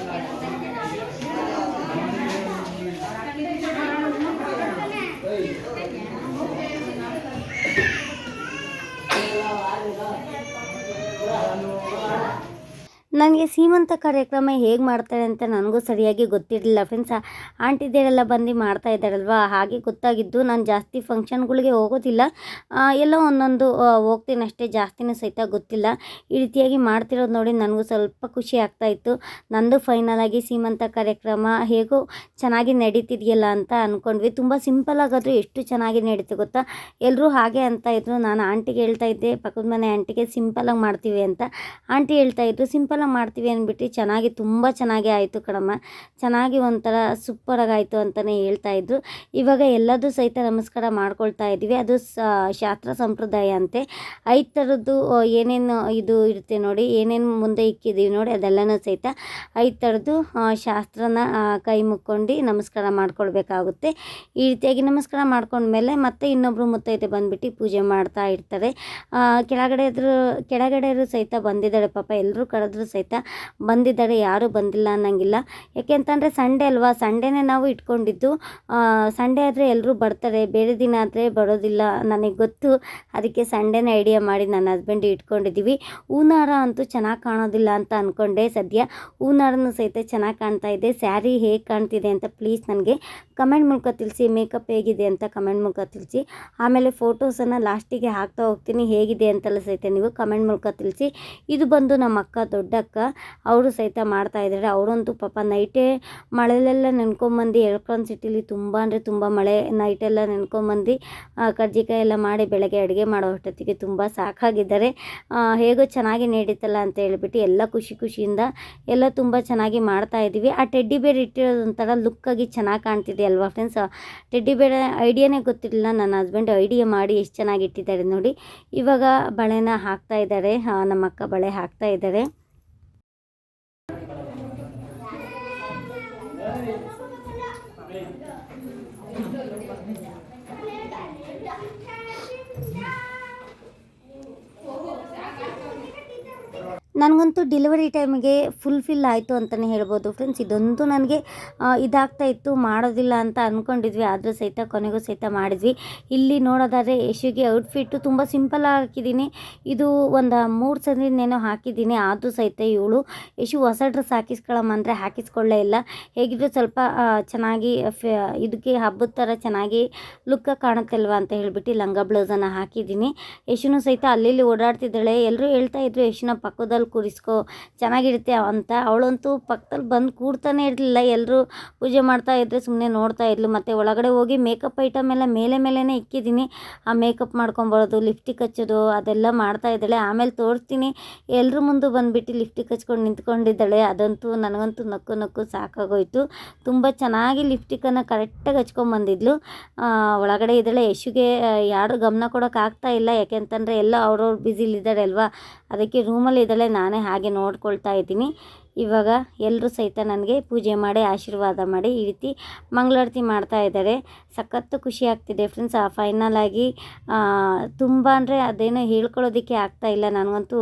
ನನಗೆ ಸೀಮಂತ ಕಾರ್ಯಕ್ರಮ ಹೇಗೆ ಮಾಡ್ತಾರೆ ಅಂತ ನನಗೂ ಸರಿಯಾಗಿ ಗೊತ್ತಿರಲಿಲ್ಲ. ಫ್ರೆಂಡ್ಸ್ ಆಂಟಿದೇರೆಲ್ಲ ಬಂದು ಮಾಡ್ತಾ ಇದ್ದಾರಲ್ವಾ? ಹಾಗೆ ಗೊತ್ತಾಗಿದ್ದು ನಾನು ಜಾಸ್ತಿ ಫಂಕ್ಷನ್ಗಳಿಗೆ ಹೋಗೋದಿಲ್ಲ. ಎಲ್ಲ ಒಂದೊಂದು ಹೋಗ್ತೀನಿ ಅಷ್ಟೇ. ಜಾಸ್ತಿನೂ ಸಹಿತ ಗೊತ್ತಿಲ್ಲ. ಈ ರೀತಿಯಾಗಿ ಮಾಡ್ತಿರೋದು ನೋಡಿ ನನಗೂ ಸ್ವಲ್ಪ ಖುಷಿ ಆಗ್ತಾ ಇತ್ತು. ನಂದು ಫೈನಲ್ ಆಗಿ ಸೀಮಂತ ಕಾರ್ಯಕ್ರಮ ಹೇಗೋ ಚೆನ್ನಾಗಿ ನಡೀತಿದೆಯಲ್ಲ ಅಂತ ಅಂದ್ಕೊಂಡ್ವಿ ತುಂಬ ಸಿಂಪಲ್ ಆಗಾದರೂ ಎಷ್ಟು ಚೆನ್ನಾಗಿ ನಡೀತು ಗೊತ್ತಾ? ಎಲ್ಲರೂ ಹಾಗೆ ಅಂತ ಇದ್ರು. ನಾನು ಆಂಟಿಗೆ ಹೇಳ್ತಾ ಇದ್ದೆ, ಪಕ್ಕದ ಮನೆ ಆಂಟಿಗೆ ಸಿಂಪಲಾಗಿ ಮಾಡ್ತೀವಿ ಅಂತ. ಆಂಟಿ ಹೇಳ್ತಾ ಇದ್ರು ಮಾಡ್ತೀವಿ ಅಂದ್ಬಿಟ್ಟು ಚೆನ್ನಾಗಿ ತುಂಬ ಚೆನ್ನಾಗಿ ಆಯಿತು ಕಣಮ್ಮ. ಚೆನ್ನಾಗಿ ಒಂಥರ ಸೂಪರಾಗಿ ಆಯಿತು ಹೇಳ್ತಾ ಇದ್ರು. ಇವಾಗ ಎಲ್ಲದೂ ಸಹಿತ ನಮಸ್ಕಾರ ಮಾಡ್ಕೊಳ್ತಾ ಇದ್ದೀವಿ. ಅದು ಶಾಸ್ತ್ರ ಸಂಪ್ರದಾಯ ಅಂತೆ. ಐದು ಥರದ್ದು ಏನೇನು ಇದು ಇರುತ್ತೆ ನೋಡಿ, ಏನೇನು ಮುಂದೆ ಇಕ್ಕಿದ್ದೀವಿ ನೋಡಿ, ಅದೆಲ್ಲನೂ ಸಹಿತ ಐದು ಥರದ್ದು ಶಾಸ್ತ್ರನ ಕೈ ಮುಕ್ಕೊಂಡು ನಮಸ್ಕಾರ ಮಾಡ್ಕೊಳ್ಬೇಕಾಗುತ್ತೆ. ಈ ರೀತಿಯಾಗಿ ನಮಸ್ಕಾರ ಮಾಡ್ಕೊಂಡ್ಮೇಲೆ ಮತ್ತೆ ಇನ್ನೊಬ್ಬರು ಮುತ್ತೈದೆ ಬಂದುಬಿಟ್ಟು ಪೂಜೆ ಮಾಡ್ತಾ ಇರ್ತಾರೆ. ಕೆಳಗಡೆ ಕೆಳಗಡೆಯರು ಸಹಿತ ಬಂದಿದ್ದಾರೆ ಪಾಪ. ಎಲ್ಲರೂ ಕರೆದ್ರು ಸಹಿತ ಬಂದಿದ್ದಾರೆ, ಯಾರೂ ಬಂದಿಲ್ಲ ಅನ್ನಂಗಿಲ್ಲ. ಯಾಕೆಂತಂದರೆ ಸಂಡೇ ಅಲ್ವಾ? ಸಂಡೇನೇ ನಾವು ಇಟ್ಕೊಂಡಿದ್ದು. ಸಂಡೇ ಆದರೆ ಎಲ್ಲರೂ ಬರ್ತಾರೆ. ಬೇರೆ ದಿನ ಆದರೆ ಬರೋದಿಲ್ಲ ನನಗೆ ಗೊತ್ತು. ಅದಕ್ಕೆ ಸಂಡೇನೇ ಐಡಿಯಾ ಮಾಡಿ ನನ್ನ ಹಸ್ಬೆಂಡ್ ಇಟ್ಕೊಂಡಿದ್ದೀವಿ. ಹೂನಾರ ಅಂತೂ ಚೆನ್ನಾಗಿ ಕಾಣೋದಿಲ್ಲ ಅಂತ ಅಂದ್ಕೊಂಡೆ ಸದ್ಯ. ಹೂನಾರನೂ ಸಹಿತ ಚೆನ್ನಾಗಿ ಕಾಣ್ತಾ ಇದೆ. ಸ್ಯಾರಿ ಹೇಗೆ ಕಾಣ್ತಿದೆ ಅಂತ ಪ್ಲೀಸ್ ನನಗೆ ಕಮೆಂಟ್ ಮೂಲಕ ತಿಳಿಸಿ. ಮೇಕಪ್ ಹೇಗಿದೆ ಅಂತ ಕಮೆಂಟ್ ಮೂಲಕ ತಿಳಿಸಿ. ಆಮೇಲೆ ಫೋಟೋಸನ್ನು ಲಾಸ್ಟಿಗೆ ಹಾಕ್ತಾ ಹೋಗ್ತೀನಿ. ಹೇಗಿದೆ ಅಂತೆಲ್ಲ ಸಹಿತ ನೀವು ಕಮೆಂಟ್ ಮೂಲಕ ತಿಳಿಸಿ. ಇದು ಬಂದು ನಮ್ಮ ಅಕ್ಕ ದೊಡ್ಡಕ್ಕ ಅವರು ಸಹಿತ ಮಾಡ್ತಾ ಇದ್ದಾರೆ. ಅವರಂತೂ ಪಾಪ ನೈಟೇ ಮಳೆಲೆಲ್ಲ ನೆನ್ಕೊಂಬಂದು ಎಳ್ಕೊಂಡು ಸಿಟಿಲಿ ತುಂಬ ಅಂದರೆ ತುಂಬ ಮಳೆ ನೈಟೆಲ್ಲ ನೆನ್ಕೊಂಬಂದು ಕರ್ಜಿಕಾಯಿ ಎಲ್ಲ ಮಾಡಿ ಬೆಳಗ್ಗೆ ಅಡುಗೆ ಮಾಡೋ ಅಷ್ಟೊತ್ತಿಗೆ ತುಂಬ ಸಾಕಾಗಿದ್ದಾರೆ. ಹೇಗೋ ಚೆನ್ನಾಗಿ ನಡೀತಲ್ಲ ಅಂತ ಹೇಳ್ಬಿಟ್ಟು ಎಲ್ಲ ಖುಷಿ ಖುಷಿಯಿಂದ ಎಲ್ಲ ತುಂಬ ಚೆನ್ನಾಗಿ ಮಾಡ್ತಾ ಇದ್ದೀವಿ. ಆ ಟೆಡ್ಡಿ ಬೇರ್ ಇಟ್ಟಿರೋದು ಒಂಥರ ಲುಕ್ಕಾಗಿ ಚೆನ್ನಾಗಿ ಕಾಣ್ತಿದೆ ಅಲ್ವಾ ಫ್ರೆಂಡ್ಸ್ ಟೆಡ್ಡಿ ಬೇರ್ ಐಡಿಯಾನೇ ಗೊತ್ತಿರಲಿಲ್ಲ. ನನ್ನ ಹಸ್ಬೆಂಡ್ ಐಡಿಯಾ ಮಾಡಿ ಎಷ್ಟು ಚೆನ್ನಾಗಿ ಇಟ್ಟಿದ್ದಾರೆ ನೋಡಿ. ಇವಾಗ ಬಳೆನ ಹಾಕ್ತಾ ಇದ್ದಾರೆ. ನಮ್ಮ ಅಕ್ಕ ಬಳೆ ಹಾಕ್ತಾ ಇದ್ದಾರೆ. ನನಗಂತೂ ಡೆಲಿವರಿ ಟೈಮಿಗೆ ಫುಲ್ಫಿಲ್ ಆಯಿತು ಅಂತಲೇ ಹೇಳ್ಬೋದು ಫ್ರೆಂಡ್ಸ್ ಇದೊಂದು ನನಗೆ ಇದಾಗ್ತಾ ಇತ್ತು, ಮಾಡೋದಿಲ್ಲ ಅಂತ ಅಂದ್ಕೊಂಡಿದ್ವಿ ಆದರೂ ಸಹಿತ, ಕೊನೆಗೂ ಸಹಿತ ಮಾಡಿದ್ವಿ. ಇಲ್ಲಿ ನೋಡೋದಾದರೆ ಯಶುಗೆ ಔಟ್ಫಿಟ್ಟು ತುಂಬ ಸಿಂಪಲ್ ಹಾಕಿದ್ದೀನಿ. ಇದು ಒಂದು ಮೂರು ಸರಿನೇನೋ ಹಾಕಿದ್ದೀನಿ. ಆದರೂ ಸಹಿತ ಇವಳು, ಯಶು ಹೊಸ ಡ್ರೆಸ್ ಹಾಕಿಸ್ಕೊಳ್ಳಮ್ಮ ಅಂದರೆ ಹಾಕಿಸ್ಕೊಳ್ಳೇ ಇಲ್ಲ. ಹೇಗಿದ್ರು ಸ್ವಲ್ಪ ಚೆನ್ನಾಗಿ ಇದಕ್ಕೆ ಹಬ್ಬದ ಥರ ಚೆನ್ನಾಗಿ ಲುಕ್ಕ ಕಾಣುತ್ತಲ್ವ ಅಂತ ಹೇಳಿಬಿಟ್ಟು ಲಂಗ ಬ್ಲೌಸನ್ನು ಹಾಕಿದ್ದೀನಿ. ಯಶುನು ಸಹಿತ ಅಲ್ಲಿ ಓಡಾಡ್ತಿದ್ದಾಳೆ. ಎಲ್ಲರೂ ಹೇಳ್ತಾ ಇದ್ರು, ಯಶುನ ಪಕ್ಕದಲ್ಲಿ ಕೂರಿಸ್ಕೊ, ಚೆನ್ನಾಗಿರುತ್ತೆ ಅಂತ. ಅವಳಂತೂ ಪಕ್ಕದಲ್ಲಿ ಬಂದು ಕೂಡ್ತಾನೆ ಇರಲಿಲ್ಲ. ಎಲ್ಲರೂ ಪೂಜೆ ಮಾಡ್ತಾ ಇದ್ದರೆ ಸುಮ್ಮನೆ ನೋಡ್ತಾ ಇದ್ಲು. ಮತ್ತು ಒಳಗಡೆ ಹೋಗಿ ಮೇಕಪ್ ಐಟಮ್ ಎಲ್ಲ ಮೇಲೆ ಮೇಲೇ ಇಕ್ಕಿದ್ದೀನಿ. ಆ ಮೇಕಪ್ ಮಾಡ್ಕೊಂಬರೋದು ಲಿಪ್ಟಿಕ್ ಹಚ್ಚೋದು, ಅದೆಲ್ಲ ಮಾಡ್ತಾ ಇದ್ದಾಳೆ. ಆಮೇಲೆ ತೋರಿಸ್ತೀನಿ. ಎಲ್ಲರ ಮುಂದೆ ಬಂದುಬಿಟ್ಟು ಲಿಪ್ಟಿಕ್ ಹಚ್ಕೊಂಡು ನಿಂತ್ಕೊಂಡಿದ್ದಾಳೆ. ಅದಂತೂ ನನಗಂತೂ ನಕ್ಕು ನಕ್ಕು ಸಾಕಾಗೋಯ್ತು. ತುಂಬ ಚೆನ್ನಾಗಿ ಲಿಪ್ಟಿಕನ್ನು ಕರೆಕ್ಟಾಗಿ ಹಚ್ಕೊಂಬಂದಿದ್ಲು ಒಳಗಡೆ ಇದ್ದಾಳೆ. ಯಶುಗೆ ಯಾರು ಗಮನ ಕೊಡೋಕ್ಕಾಗ್ತಾ ಇಲ್ಲ. ಯಾಕೆಂತಂದರೆ ಎಲ್ಲ ಅವ್ರವ್ರು ಬ್ಯುಸಿಲಿದ್ದಾಳೆ ಅಲ್ವಾ? ಅದಕ್ಕೆ ರೂಮಲ್ಲಿ ಇದ್ದಾಳೆ. ನಾನೇ ಹಾಗೆ ನೋಡ್ಕೊಳ್ತಾ ಇದ್ದೀನಿ. ಇವಾಗ ಎಲ್ಲರೂ ಸಹಿತ ನನಗೆ ಪೂಜೆ ಮಾಡಿ, ಆಶೀರ್ವಾದ ಮಾಡಿ ಈ ರೀತಿ ಮಂಗಳಾರತಿ ಮಾಡ್ತಾ ಇದ್ದಾರೆ. ಸಖತ್ತು ಖುಷಿ ಆಗ್ತಿದೆ ಫ್ರೆಂಡ್ಸ್ ಫೈನಲ್ ಆಗಿ ತುಂಬ ಅಂದರೆ ಅದೇನೋ ಹೇಳ್ಕೊಳ್ಳೋದಕ್ಕೆ ಆಗ್ತಾ ಇಲ್ಲ. ನನಗಂತೂ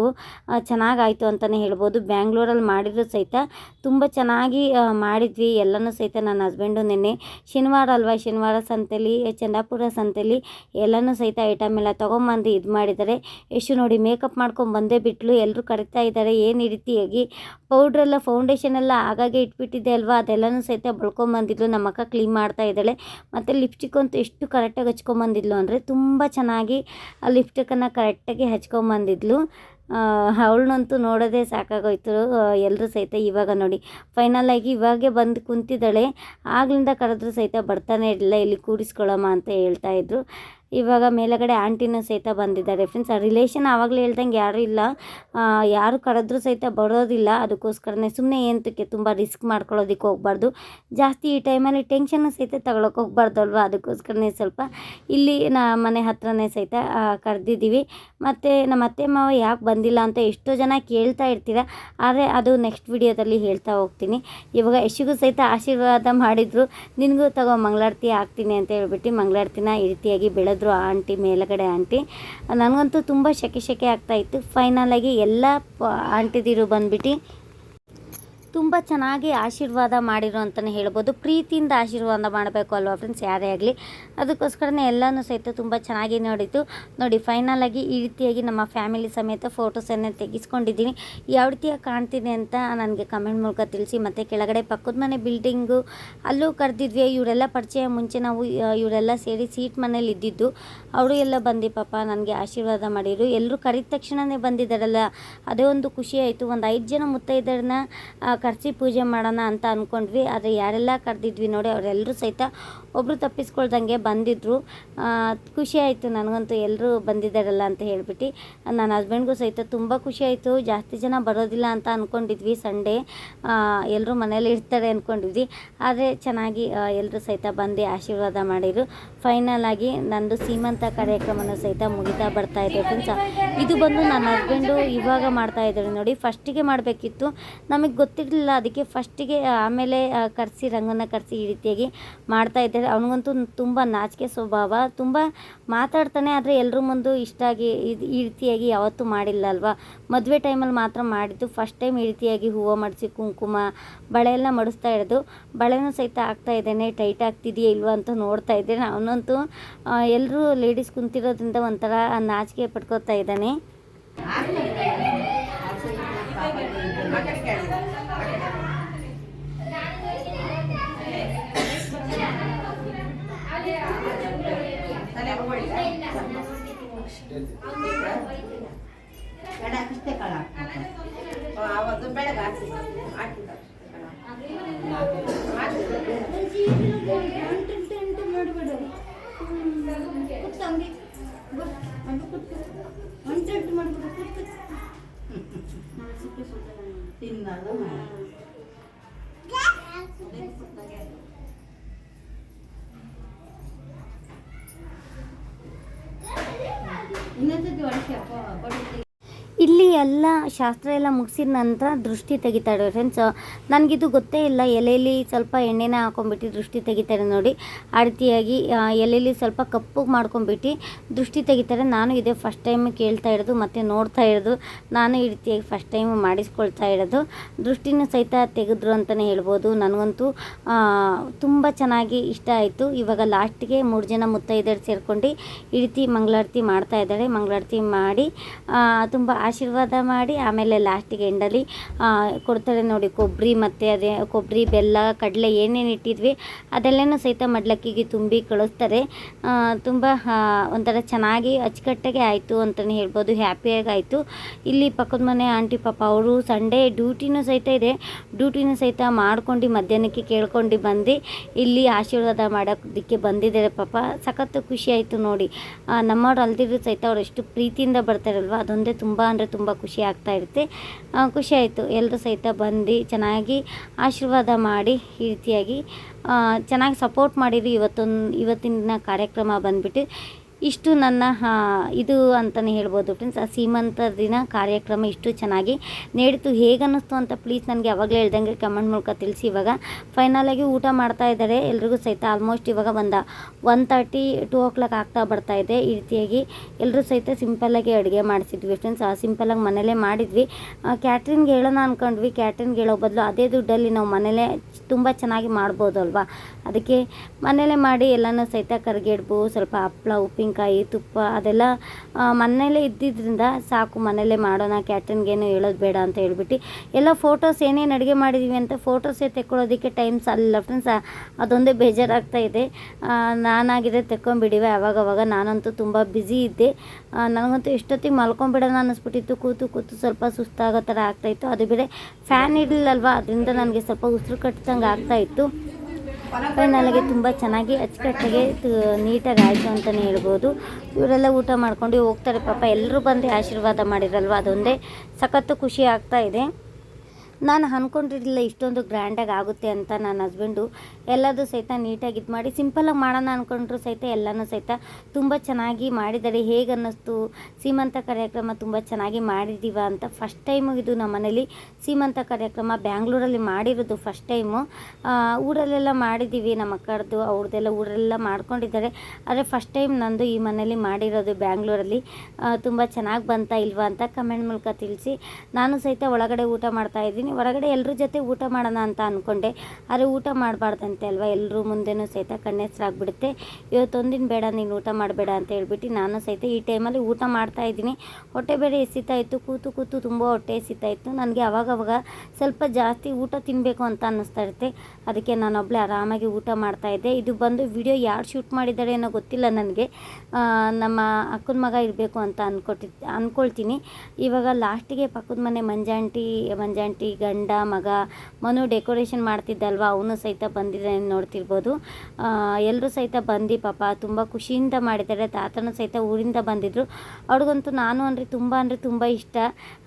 ಚೆನ್ನಾಗಾಯಿತು ಅಂತಲೇ ಹೇಳ್ಬೋದು. ಬ್ಯಾಂಗ್ಳೂರಲ್ಲಿ ಮಾಡಿದ್ರು ಸಹಿತ ತುಂಬ ಚೆನ್ನಾಗಿ ಮಾಡಿದ್ವಿ. ಎಲ್ಲನೂ ಸಹಿತ ನನ್ನ ಹಸ್ಬೆಂಡು ನಿನ್ನೆ ಶನಿವಾರ ಅಲ್ವಾ, ಶನಿವಾರ ಸಂತೆಲಿ, ಚಂದಾಪುರ ಸಂತೆಲಿ ಎಲ್ಲನೂ ಸಹಿತ ಐಟಮ್ ಎಲ್ಲ ತೊಗೊಂಬಂದು ಇದು ಮಾಡಿದ್ದಾರೆ. ಎಷ್ಟು ನೋಡಿ ಮೇಕಪ್ ಮಾಡ್ಕೊಂಡು ಬಂದೇ ಬಿಟ್ಲು. ಎಲ್ಲರೂ ಕರಿತಾ ಇದ್ದಾರೆ. ಏನು ಈ ರೀತಿಯಾಗಿ ಪೌಡ್ರೆಲ್ಲ ಫೌಂಡೇಶನ್ ಎಲ್ಲ ಆಗಾಗೆ ಇಟ್ಬಿಟ್ಟಿದ್ದೆ ಅಲ್ವಾ? ಅದೆಲ್ಲನೂ ಸಹಿತ ಬಳ್ಕೊಂಬಂದಿದ್ಲು ನಮ್ಮ ಅಕ್ಕ ಕ್ಲೀನ್ ಮಾಡ್ತಾ ಇದ್ದಾಳೆ. ಮತ್ತು ಲಿಪ್ಸ್ಟಿಕ್ ಅಂತೂ ಎಷ್ಟು ಕರೆಕ್ಟಾಗಿ ಹಚ್ಕೊಂಬಂದಿದ್ಲು ಅಂದರೆ ತುಂಬ ಚೆನ್ನಾಗಿ ಆ ಲಿಪ್ಸ್ಟಿಕ್ಕನ್ನು ಕರೆಕ್ಟಾಗಿ ಹಚ್ಕೊಂಬಂದಿದ್ಲು ಅವಳನ್ನಂತೂ ನೋಡೋದೇ ಸಾಕಾಗೋಯ್ತು. ಎಲ್ಲರೂ ಸಹಿತ ಇವಾಗ ನೋಡಿ. ಫೈನಲ್ ಆಗಿ ಇವಾಗೆ ಬಂದು ಕುಂತಿದ್ದಾಳೆ. ಆಗ್ಲಿಂದ ಕರೆದ್ರೂ ಸಹಿತ ಬರ್ತಾನೆ ಇರಲಿಲ್ಲ. ಇಲ್ಲಿ ಕೂಡಿಸ್ಕೊಳ್ಳಮ್ಮ ಅಂತ ಹೇಳ್ತಾ ಇದ್ರು. ಇವಾಗ ಮೇಲಗಡೆ ಆಂಟಿನೂ ಸಹಿತ ಬಂದಿದ್ದಾರೆ. ಫ್ರೆಂಡ್ಸ್ ರಿಲೇಷನ್ ಆವಾಗಲೇ ಹೇಳ್ದಂಗೆ ಯಾರೂ ಇಲ್ಲ. ಯಾರು ಕರೆದ್ರೂ ಸಹಿತ ಬರೋದಿಲ್ಲ. ಅದಕ್ಕೋಸ್ಕರನೇ ಸುಮ್ಮನೆ ಏಂತಕ್ಕೆ ತುಂಬ ರಿಸ್ಕ್ ಮಾಡ್ಕೊಳ್ಳೋದಕ್ಕೆ ಹೋಗ್ಬಾರ್ದು. ಜಾಸ್ತಿ ಈ ಟೈಮಲ್ಲಿ ಟೆನ್ಷನ್ನು ಸಹಿತ ತಗೊಳಕ್ಕೆ ಅಲ್ವಾ ಅದಕ್ಕೋಸ್ಕರನೇ ಸ್ವಲ್ಪ ಇಲ್ಲಿ ನಾ ಮನೆ ಹತ್ರನೇ ಸಹಿತ ಕರೆದಿದ್ದೀವಿ. ಮತ್ತು ನಮ್ಮ ಅತ್ತೆ ಮಾವ ಯಾಕೆ ಬಂದಿಲ್ಲ ಅಂತ ಎಷ್ಟೋ ಜನ ಕೇಳ್ತಾ ಇರ್ತೀರ. ಆದರೆ ಅದು ನೆಕ್ಸ್ಟ್ ವಿಡಿಯೋದಲ್ಲಿ ಹೇಳ್ತಾ ಹೋಗ್ತೀನಿ. ಇವಾಗ ಯಶಿಗೂ ಸಹಿತ ಆಶೀರ್ವಾದ ಮಾಡಿದರು. ನಿನಗೂ ತಗೋ, ಮಂಗಳಾರತಿ ಹಾಕ್ತೀನಿ ಅಂತ ಹೇಳ್ಬಿಟ್ಟು ಮಂಗಳಾರತಿನ ಈ ರೀತಿಯಾಗಿ ಬೆಳೆದ್ರು ಆ ಆಂಟಿ ಮೇಲಗಡೆ ಆಂಟಿ ನನಗಂತೂ ತುಂಬ ಶೆಕೆ ಶೆಕೆ ಆಗ್ತಾಯಿತ್ತು ಫೈನಲಾಗಿ ಎಲ್ಲ ಆಂಟಿದಿರು ಬಂದ್ಬಿಟ್ಟು ತುಂಬ ಚೆನ್ನಾಗಿ ಆಶೀರ್ವಾದ ಮಾಡಿರೋ ಅಂತಲೇ ಹೇಳ್ಬೋದು. ಪ್ರೀತಿಯಿಂದ ಆಶೀರ್ವಾದ ಮಾಡಬೇಕು ಅಲ್ವಾ ಫ್ರೆಂಡ್ಸ್ ಯಾರೇ ಆಗಲಿ. ಅದಕ್ಕೋಸ್ಕರನೇ ಎಲ್ಲನೂ ಸಹಿತ ತುಂಬ ಚೆನ್ನಾಗಿ ನೋಡಿತು ನೋಡಿ ಫೈನಲ್ ಆಗಿ ಈ ರೀತಿಯಾಗಿ ನಮ್ಮ ಫ್ಯಾಮಿಲಿ ಸಮೇತ ಫೋಟೋಸನ್ನು ತೆಗೆಸ್ಕೊಂಡಿದ್ದೀನಿ. ಯಾವ ರೀತಿಯಾಗಿ ಕಾಣ್ತೀನಿ ಅಂತ ನನಗೆ ಕಮೆಂಟ್ ಮೂಲಕ ತಿಳಿಸಿ. ಮತ್ತು ಕೆಳಗಡೆ ಪಕ್ಕದ ಮನೆ ಬಿಲ್ಡಿಂಗು ಅಲ್ಲೂ ಕರೆದಿದ್ವಿ. ಇವರೆಲ್ಲ ಪರಿಚಯ ಮುಂಚೆ ನಾವು ಇವರೆಲ್ಲ ಸೇರಿ ಸೀಟ್ ಮನೇಲಿ ಇದ್ದಿದ್ದು. ಅವರು ಎಲ್ಲ ಬಂದಿ ಪಾಪ ನನಗೆ ಆಶೀರ್ವಾದ ಮಾಡಿದರು ಎಲ್ಲರೂ ಕರೆದ ತಕ್ಷಣವೇ ಬಂದಿದ್ದಾರಲ್ಲ. ಅದೇ ಒಂದು ಖುಷಿ ಆಯಿತು. ಒಂದು ಐದು ಜನ ಮುತ್ತೈದರನ್ನ ಕರೆಸಿ ಪೂಜೆ ಮಾಡೋಣ ಅಂತ ಅಂದ್ಕೊಂಡ್ವಿ ಆದರೆ ಯಾರೆಲ್ಲ ಕರೆದಿದ್ವಿ ನೋಡಿ ಅವರೆಲ್ಲರೂ ಸಹಿತ ಒಬ್ಬರು ತಪ್ಪಿಸ್ಕೊಳ್ದಂಗೆ ಬಂದಿದ್ದರು ಖುಷಿ ಆಯಿತು, ನನಗಂತೂ ಎಲ್ಲರೂ ಬಂದಿದ್ದಾರಲ್ಲ ಅಂತ ಹೇಳ್ಬಿಟ್ಟು. ನನ್ನ ಹಸ್ಬೆಂಡ್ಗೂ ಸಹಿತ ತುಂಬ ಖುಷಿ ಆಯಿತು. ಜಾಸ್ತಿ ಜನ ಬರೋದಿಲ್ಲ ಅಂತ ಅಂದ್ಕೊಂಡಿದ್ವಿ ಸಂಡೇ. ಎಲ್ಲರೂ ಮನೇಲಿ ಇರ್ತಾರೆ ಅಂದ್ಕೊಂಡಿದ್ವಿ ಆದರೆ ಚೆನ್ನಾಗಿ ಎಲ್ಲರೂ ಸಹಿತ ಬಂದು ಆಶೀರ್ವಾದ ಮಾಡಿದರು. ಫೈನಲ್ ಆಗಿ ನಂದು ಸೀಮಂತ ಕಾರ್ಯಕ್ರಮನ ಸಹಿತ ಮುಗಿತಾ ಬರ್ತಾ ಇದೆ ಫ್ರೆಂಡ್ಸ್ ಇದು ಬಂದು ನನ್ನ ಹಸ್ಬೆಂಡು ಇವಾಗ ಮಾಡ್ತಾ ಇದ್ದಾರೆ ನೋಡಿ. ಫಸ್ಟಿಗೆ ಮಾಡಬೇಕಿತ್ತು. ನಮಗೆ ಗೊತ್ತಿರಲಿಲ್ಲ, ಅದಕ್ಕೆ ಫಸ್ಟಿಗೆ ಆಮೇಲೆ ಕರೆಸಿ, ರಂಗನ ಕರೆಸಿ ಈ ರೀತಿಯಾಗಿ ಮಾಡ್ತಾ ಇದ್ದಾರೆ ಅವನಿಗಂತೂ ತುಂಬ ನಾಚಿಕೆ ಸ್ವಭಾವ, ತುಂಬ ಮಾತಾಡ್ತಾನೆ ಆದರೆ ಎಲ್ಲರ ಮುಂದೆ ಇಷ್ಟಾಗಿ ಇದು ಈ ರೀತಿಯಾಗಿ ಯಾವತ್ತೂ ಮಾಡಿಲ್ಲ ಅಲ್ವಾ? ಮದುವೆ ಟೈಮಲ್ಲಿ ಮಾತ್ರ ಮಾಡಿದ್ದು ಫಸ್ಟ್ ಟೈಮ್ ಈ ರೀತಿಯಾಗಿ ಹೂವು ಮಡಿಸಿ ಕುಂಕುಮ ಬಳೆಯೆಲ್ಲ ಮಾಡಿಸ್ತಾ ಇರೋದು. ಬಳೆನೂ ಸಹಿತ ಆಗ್ತಾ ಇದ್ದಾನೆ. ಟೈಟ್ ಆಗ್ತಿದೆಯಾ ಇಲ್ವಾ ಅಂತ ನೋಡ್ತಾ ಇದ್ದೇನೆ. ಅವನಂತೂ ಎಲ್ಲರೂ ಲೇಡೀಸ್ ಕುಂತಿರೋದ್ರಿಂದ ಒಂಥರ ನಾಚಿಕೆ ಪಡ್ಕೋತಾ ಇದ್ದಾನೆ. ಅವತ್ತು ಬೆಳಗ್ಗೆ ಹಾಕಿ ಹಾಕಿದ ತಿನ್ನಲ್ಲ ಎಲ್ಲ ಶಾಸ್ತ್ರ ಎಲ್ಲ ಮುಗಿಸಿದ ನಂತರ ದೃಷ್ಟಿ ತೆಗಿತಾರೆ ಫ್ರೆಂಡ್ಸ್ ನನಗಿದು ಗೊತ್ತೇ ಇಲ್ಲ ಎಲೆಯಲ್ಲಿ ಸ್ವಲ್ಪ ಎಣ್ಣೆನ ಹಾಕೊಂಡ್ಬಿಟ್ಟು ದೃಷ್ಟಿ ತೆಗಿತಾರೆ ನೋಡಿ. ಆ ಎಲೆಯಲ್ಲಿ ಸ್ವಲ್ಪ ಕಪ್ಪು ಮಾಡ್ಕೊಂಡ್ಬಿಟ್ಟು ದೃಷ್ಟಿ ತೆಗಿತಾರೆ. ನಾನು ಇದೇ ಫಸ್ಟ್ ಟೈಮ್ ಕೇಳ್ತಾ ಇರೋದು, ಮತ್ತು ನೋಡ್ತಾ ಇರೋದು. ನಾನು ಈ ರೀತಿಯಾಗಿ ಫಸ್ಟ್ ಟೈಮ್ ಮಾಡಿಸ್ಕೊಳ್ತಾ ಇರೋದು. ದೃಷ್ಟಿನೂ ಸಹಿತ ತೆಗೆದ್ರು ಅಂತಲೇ ಹೇಳ್ಬೋದು. ನನಗಂತೂ ತುಂಬ ಚೆನ್ನಾಗಿ ಇಷ್ಟ ಆಯಿತು. ಇವಾಗ ಲಾಸ್ಟ್ಗೆ ಮೂರು ಜನ ಮುತ್ತೈದೆಯರು ಸೇರ್ಕೊಂಡು ಈ ರೀತಿ ಮಂಗಳಾರತಿ ಮಾಡ್ತಾ ಇದ್ದಾರೆ. ಮಂಗಳಾರತಿ ಮಾಡಿ ತುಂಬ ಆಶೀರ್ವಾದ ಮಾಡಿ, ಆಮೇಲೆ ಲಾಸ್ಟಿಗೆ ಎಂಡಲ್ಲಿ ಕೊಡ್ತಾರೆ ನೋಡಿ ಕೊಬ್ಬರಿ ಮತ್ತು ಅದೇ ಕೊಬ್ಬರಿ ಬೆಲ್ಲ, ಕಡಲೆ ಏನೇನು ಇಟ್ಟಿದ್ವಿ, ಅದೆಲ್ಲನೂ ಸಹಿತ ಮಡ್ಲಕ್ಕಿಗೆ ತುಂಬಿ ಕಳಿಸ್ತಾರೆ. ತುಂಬ ಒಂಥರ ಚೆನ್ನಾಗಿ ಅಚ್ಚುಕಟ್ಟಾಗೆ ಆಯಿತು ಅಂತಲೇ ಹೇಳ್ಬೋದು ಹ್ಯಾಪಿಯಾಗಿ ಆಯಿತು. ಇಲ್ಲಿ ಪಕ್ಕದ ಮನೆ ಆಂಟಿ ಪಾಪ ಅವರು ಸಂಡೇ ಡ್ಯೂಟಿನೂ ಸಹಿತ ಇದೆ. ಡ್ಯೂಟಿನೂ ಸಹಿತ ಮಾಡ್ಕೊಂಡು ಮಧ್ಯಾಹ್ನಕ್ಕೆ ಕೇಳ್ಕೊಂಡು ಬಂದು, ಇಲ್ಲಿ ಆಶೀರ್ವಾದ ಮಾಡೋದಕ್ಕೆ ಬಂದಿದ್ದಾರೆ ಪಾಪ. ಸಖತ್ತು ಖುಷಿ ಆಯಿತು ನೋಡಿ. ನಮ್ಮವ್ರು ಅಲ್ದಿದ್ರು ಸಹಿತ ಅವ್ರು ಎಷ್ಟು ಪ್ರೀತಿಯಿಂದ ಬರ್ತಾರಲ್ವ? ಅದೊಂದೇ ತುಂಬ ಅಂದರೆ ತುಂಬ ಖುಷಿ ಆಗ್ತಾ ಇರುತ್ತೆ ಖುಷಿ ಆಯಿತು ಎಲ್ಲರೂ ಸಹಿತ ಬಂದು ಚೆನ್ನಾಗಿ ಆಶೀರ್ವಾದ ಮಾಡಿ ಈ ರೀತಿಯಾಗಿ ಚೆನ್ನಾಗಿ ಸಪೋರ್ಟ್ ಮಾಡಿದ್ರು ಇವತ್ತೊಂದು, ಇವತ್ತಿನ ಕಾರ್ಯಕ್ರಮ ಬಂದ್ಬಿಟ್ಟು ಇಷ್ಟು ನನ್ನ ಇದು ಅಂತಲೇ ಹೇಳ್ಬೋದು ಫ್ರೆಂಡ್ಸ್ ಆ ಸೀಮಂತ ದಿನ ಕಾರ್ಯಕ್ರಮ ಇಷ್ಟು ಚೆನ್ನಾಗಿ ನಡೀತು. ಹೇಗನ್ನಿಸ್ತು ಅಂತ ಪ್ಲೀಸ್ ನನಗೆ ಯಾವಾಗಲೇ ಹೇಳ್ದಂಗೆ ಕಮೆಂಟ್ ಮೂಲಕ ತಿಳಿಸಿ. ಇವಾಗ ಫೈನಲಾಗಿ ಊಟ ಮಾಡ್ತಾ ಇದ್ದಾರೆ. ಎಲ್ರಿಗೂ ಸಹಿತ ಆಲ್ಮೋಸ್ಟ್ ಇವಾಗ ಒಂದು one thirty two o'clock ಆಗ್ತಾ ಬರ್ತಾ ಇದೆ. ಈ ರೀತಿಯಾಗಿ ಎಲ್ಲರೂ ಸಹಿತ ಸಿಂಪಲ್ಲಾಗಿ ಅಡುಗೆ ಮಾಡಿಸಿದ್ವಿ ಫ್ರೆಂಡ್ಸ್ ಆ ಸಿಂಪಲ್ಲಾಗಿ ಮನೇಲೇ ಮಾಡಿದ್ವಿ. ಕ್ಯಾಟ್ರಿನ್ಗೆ ಹೇಳೋಣ ಅಂದ್ಕೊಂಡ್ವಿ ಕ್ಯಾಟ್ರಿನ್ಗೆ ಹೇಳೋ ಬದಲು ಅದೇ ದುಡ್ಡಲ್ಲಿ ನಾವು ಮನೇಲೇ ತುಂಬ ಚೆನ್ನಾಗಿ ಮಾಡ್ಬೋದಲ್ವಾ ಅದಕ್ಕೆ ಮನೇಲೇ ಮಾಡಿ ಎಲ್ಲನೂ ಸಹಿತ ಕರಿಗೆಡ್ಬು, ಸ್ವಲ್ಪ ಹಪ್ಪಳ ಉಪ್ಪಿನಕಾಯಿ, ತುಪ್ಪ ಅದೆಲ್ಲ ಮನೇಲೇ ಇದ್ದಿದ್ದರಿಂದ ಸಾಕು ಮನೇಲೇ ಮಾಡೋಣ, ಕ್ಯಾಟ್ರಿನ್ಗೇನು ಹೇಳೋದು ಬೇಡ ಅಂತ ಹೇಳ್ಬಿಟ್ಟು ಎಲ್ಲ ಫೋಟೋಸ್ ಏನೇನು ಅಡುಗೆ ಮಾಡಿದ್ದೀವಿ ಅಂತ ಫೋಟೋಸೇ ತೆಕ್ಕೊಳ್ಳೋದಕ್ಕೆ ಟೈಮ್ ಸಾಲಿಲ್ಲ ಫ್ರೆಂಡ್ಸ್, ಅದೊಂದೇ ಬೇಜಾರಾಗ್ತಾ ಇದೆ. ನಾನಾಗಿದೆ ತೆಕ್ಕೊಂಬಿಡಿವೆ, ಅವಾಗವಾಗ ನಾನಂತೂ ತುಂಬ ಬ್ಯುಸಿ ಇದ್ದೆ. ನನಗಂತೂ ಎಷ್ಟೊತ್ತಿಗೆ ಮಲ್ಕೊಂಬಿಡೋಣ ಅನ್ನಿಸ್ಬಿಟ್ಟಿತ್ತು, ಕೂತು ಕೂತು ಸ್ವಲ್ಪ ಸುಸ್ತಾಗೋ ಥರ ಆಗ್ತಾಯಿತ್ತು ಅದು ಬೇರೆ ಫ್ಯಾನ್ ಇರಲಿಲ್ಲಲ್ವ, ಅದರಿಂದ ನನಗೆ ಸ್ವಲ್ಪ ಉಸಿರು ಕಟ್ಟಿದಂಗೆ ಆಗ್ತಾಯಿತ್ತು ನನಗೆ ತುಂಬ ಚೆನ್ನಾಗಿ ಅಚ್ಚುಕಟ್ಟಾಗಿ ನೀಟಾಗಿ ಆಯಿತು ಅಂತಲೇ ಹೇಳ್ಬೋದು. ಇವರೆಲ್ಲ ಊಟ ಮಾಡ್ಕೊಂಡು ಹೋಗ್ತಾರೆ ಪಾಪ. ಎಲ್ಲರೂ ಬಂದು ಆಶೀರ್ವಾದ ಮಾಡಿರಲ್ವ? ಅದೊಂದೇ ಸಖತ್ತು ಖುಷಿ ಆಗ್ತಾ ಇದೆ. ನಾನು ಅಂದ್ಕೊಂಡಿರಲಿಲ್ಲ ಇಷ್ಟೊಂದು ಗ್ರ್ಯಾಂಡಾಗಿ ಆಗುತ್ತೆ ಅಂತ ನನ್ನ ಹಸ್ಬೆಂಡು ಎಲ್ಲದೂ ಸಹಿತ ನೀಟಾಗಿ ಇದು ಮಾಡಿ ಸಿಂಪಲಾಗಿ ಮಾಡೋಣ ಅಂದ್ಕೊಂಡ್ರು ಸಹಿತ ಎಲ್ಲನೂ ಸಹಿತ ತುಂಬ ಚೆನ್ನಾಗಿ ಮಾಡಿದ್ದಾರೆ. ಹೇಗೆ ಅನ್ನಿಸ್ತು? ಸೀಮಂತ ಕಾರ್ಯಕ್ರಮ ತುಂಬ ಚೆನ್ನಾಗಿ ಮಾಡಿದ್ದೀವ ಅಂತ ಫಸ್ಟ್ ಟೈಮು ಇದು ನಮ್ಮ ಮನೇಲಿ ಸೀಮಂತ ಕಾರ್ಯಕ್ರಮ ಬ್ಯಾಂಗ್ಳೂರಲ್ಲಿ ಮಾಡಿರೋದು ಫಸ್ಟ್ ಟೈಮು ಊರಲ್ಲೆಲ್ಲ ಮಾಡಿದ್ದೀವಿ ನಮ್ಮ ಅಕ್ಕರದ್ದು ಅವ್ರದ್ದೆಲ್ಲ ಊರಲ್ಲೆಲ್ಲ ಮಾಡ್ಕೊಂಡಿದ್ದಾರೆ. ಆದರೆ ಫಸ್ಟ್ ಟೈಮ್ ನಂದು ಈ ಮನೇಲಿ ಮಾಡಿರೋದು ಬ್ಯಾಂಗ್ಳೂರಲ್ಲಿ. ತುಂಬ ಚೆನ್ನಾಗಿ ಬಂತಾ ಇಲ್ವಾ ಅಂತ ಕಮೆಂಟ್ ಮೂಲಕ ತಿಳಿಸಿ. ನಾನು ಸಹಿತ ಒಳಗಡೆ ಊಟ ಮಾಡ್ತಾ ಇದ್ದೀನಿ ಹೊರಗಡೆ ಎಲ್ಲರ ಜೊತೆ ಊಟ ಮಾಡೋಣ ಅಂತ ಅಂದ್ಕೊಂಡೆ ಆದರೆ ಊಟ ಮಾಡಬಾರ್ದಂತೆ ಅಲ್ವಾ? ಎಲ್ಲರೂ ಮುಂದೆನೂ ಸಹಿತ ಕಣ್ಣೆಸ್ರಾಗ್ಬಿಡುತ್ತೆ ಇವತ್ತೊಂದಿನ ಬೇಡ, ನೀನು ಊಟ ಮಾಡಬೇಡ ಅಂತ ಹೇಳ್ಬಿಟ್ಟು ನಾನು ಸಹಿತ ಈ ಟೈಮಲ್ಲಿ ಊಟ ಮಾಡ್ತಾ ಇದ್ದೀನಿ. ಹೊಟ್ಟೆ ಬೇರೆ ಎಸಿತಾ ಕೂತು ಕೂತು ತುಂಬ ಹೊಟ್ಟೆ ಎಸಿತಾ ಇತ್ತು. ನನಗೆ ಅವಾಗವಾಗ ಸ್ವಲ್ಪ ಜಾಸ್ತಿ ಊಟ ತಿನ್ನಬೇಕು ಅಂತ ಅನ್ನಿಸ್ತಾ ಇರುತ್ತೆ. ಅದಕ್ಕೆ ನಾನೊಬ್ಬಳೆ ಆರಾಮಾಗಿ ಊಟ ಮಾಡ್ತಾ ಇದ್ದೆ. ಇದು ಬಂದು ವಿಡಿಯೋ ಯಾರು ಶೂಟ್ ಮಾಡಿದ್ದಾರೆ ಅನ್ನೋ ಗೊತ್ತಿಲ್ಲ ನನಗೆ. ನಮ್ಮ ಅಕ್ಕನ ಮಗ ಇರಬೇಕು ಅಂತ ಅಂದ್ಕೊಟ್ಟಿ ಅಂದ್ಕೊಳ್ತೀನಿ ಇವಾಗ ಲಾಸ್ಟಿಗೆ ಪಕ್ಕದ ಮನೆ ಮಂಜಾಂಟಿ ಮಂಜಾಂಟಿ ಗಂಡ, ಮಗ, ಮನು ಡೆಕೋರೇಷನ್ ಮಾಡ್ತಿದ್ದಲ್ವ, ಅವನು ಸಹಿತ ಬಂದಿದ್ದಾನೆ ನೋಡ್ತಿರ್ಬೋದು. ಎಲ್ಲರೂ ಸಹಿತ ಬಂದು ಪಾಪ, ತುಂಬ ಖುಷಿಯಿಂದ ಮಾಡಿದ್ದಾರೆ. ತಾತನೂ ಸಹಿತ ಊರಿಂದ ಬಂದಿದ್ದರು ಅವ್ರಿಗಂತೂ ನಾನು ಅಂದರೆ ತುಂಬ ಅಂದರೆ ತುಂಬ ಇಷ್ಟ.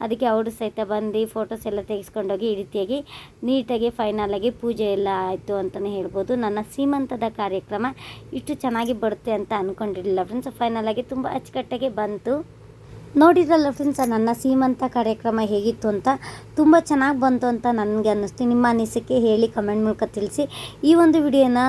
ಅದಕ್ಕೆ ಅವರು ಸಹಿತ ಬಂದು ಫೋಟೋಸ್ ಎಲ್ಲ ತೆಗೆಸ್ಕೊಂಡೋಗಿ ಈ ರೀತಿಯಾಗಿ ನೀಟಾಗಿ ಆಗಿ ಪೂಜೆ ಎಲ್ಲ ಆಯಿತು ಅಂತಲೇ ಹೇಳ್ಬೋದು. ನನ್ನ ಸೀಮಂತದ ಕಾರ್ಯಕ್ರಮ ಇಷ್ಟು ಚೆನ್ನಾಗಿ ಬರುತ್ತೆ ಅಂತ ಅಂದ್ಕೊಂಡಿರಲಿಲ್ಲ ಫ್ರೆಂಡ್ಸ್ ಫೈನಲಾಗಿ ತುಂಬ ಅಚ್ಚುಕಟ್ಟಾಗಿ ಬಂತು. ನೋಡಿದ್ರಲ್ಲ ಫ್ರೆಂಡ್ಸ್ ನನ್ನ ಸೀಮಂತ ಕಾರ್ಯಕ್ರಮ ಹೇಗಿತ್ತು ಅಂತ ತುಂಬ ಚೆನ್ನಾಗಿ ಬಂತು ಅಂತ ನನಗೆ ಅನ್ನಿಸ್ತು. ನಿಮ್ಮ ಅನಿಸಿಕೆ ಹೇಳಿ ಕಮೆಂಟ್ ಮೂಲಕ ತಿಳಿಸಿ. ಈ ಒಂದು ವಿಡಿಯೋನ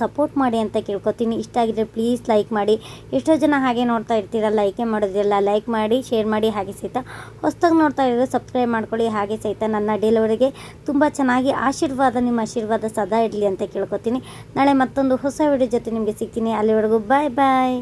ಸಪೋರ್ಟ್ ಮಾಡಿ ಅಂತ ಕೇಳ್ಕೊತೀನಿ. ಇಷ್ಟ ಆಗಿದ್ರೆ ಪ್ಲೀಸ್ ಲೈಕ್ ಮಾಡಿ. ಎಷ್ಟೋ ಜನ ಹಾಗೆ ನೋಡ್ತಾ ಇರ್ತೀರ ಲೈಕೇ ಮಾಡೋದಿಲ್ಲ. ಲೈಕ್ ಮಾಡಿ ಶೇರ್ ಮಾಡಿ, ಹಾಗೆ ಸಹಿತ. ಹೊಸ್ದಾಗಿ ನೋಡ್ತಾ ಇರೋದು ಸಬ್ಸ್ಕ್ರೈಬ್ ಮಾಡ್ಕೊಳ್ಳಿ, ಹಾಗೆ ಸಹಿತ ನನ್ನ ಡೆಲಿವರಿಗೆ ತುಂಬ ಚೆನ್ನಾಗಿ ಆಶೀರ್ವಾದ, ನಿಮ್ಮ ಆಶೀರ್ವಾದ ಸದಾ ಇರಲಿ ಅಂತ ಕೇಳ್ಕೊತೀನಿ. ನಾಳೆ ಮತ್ತೊಂದು ಹೊಸ ವಿಡಿಯೋ ಜೊತೆ ನಿಮಗೆ ಸಿಗ್ತೀನಿ. ಅಲ್ಲಿವರೆಗೂ ಬಾಯ್ ಬಾಯ್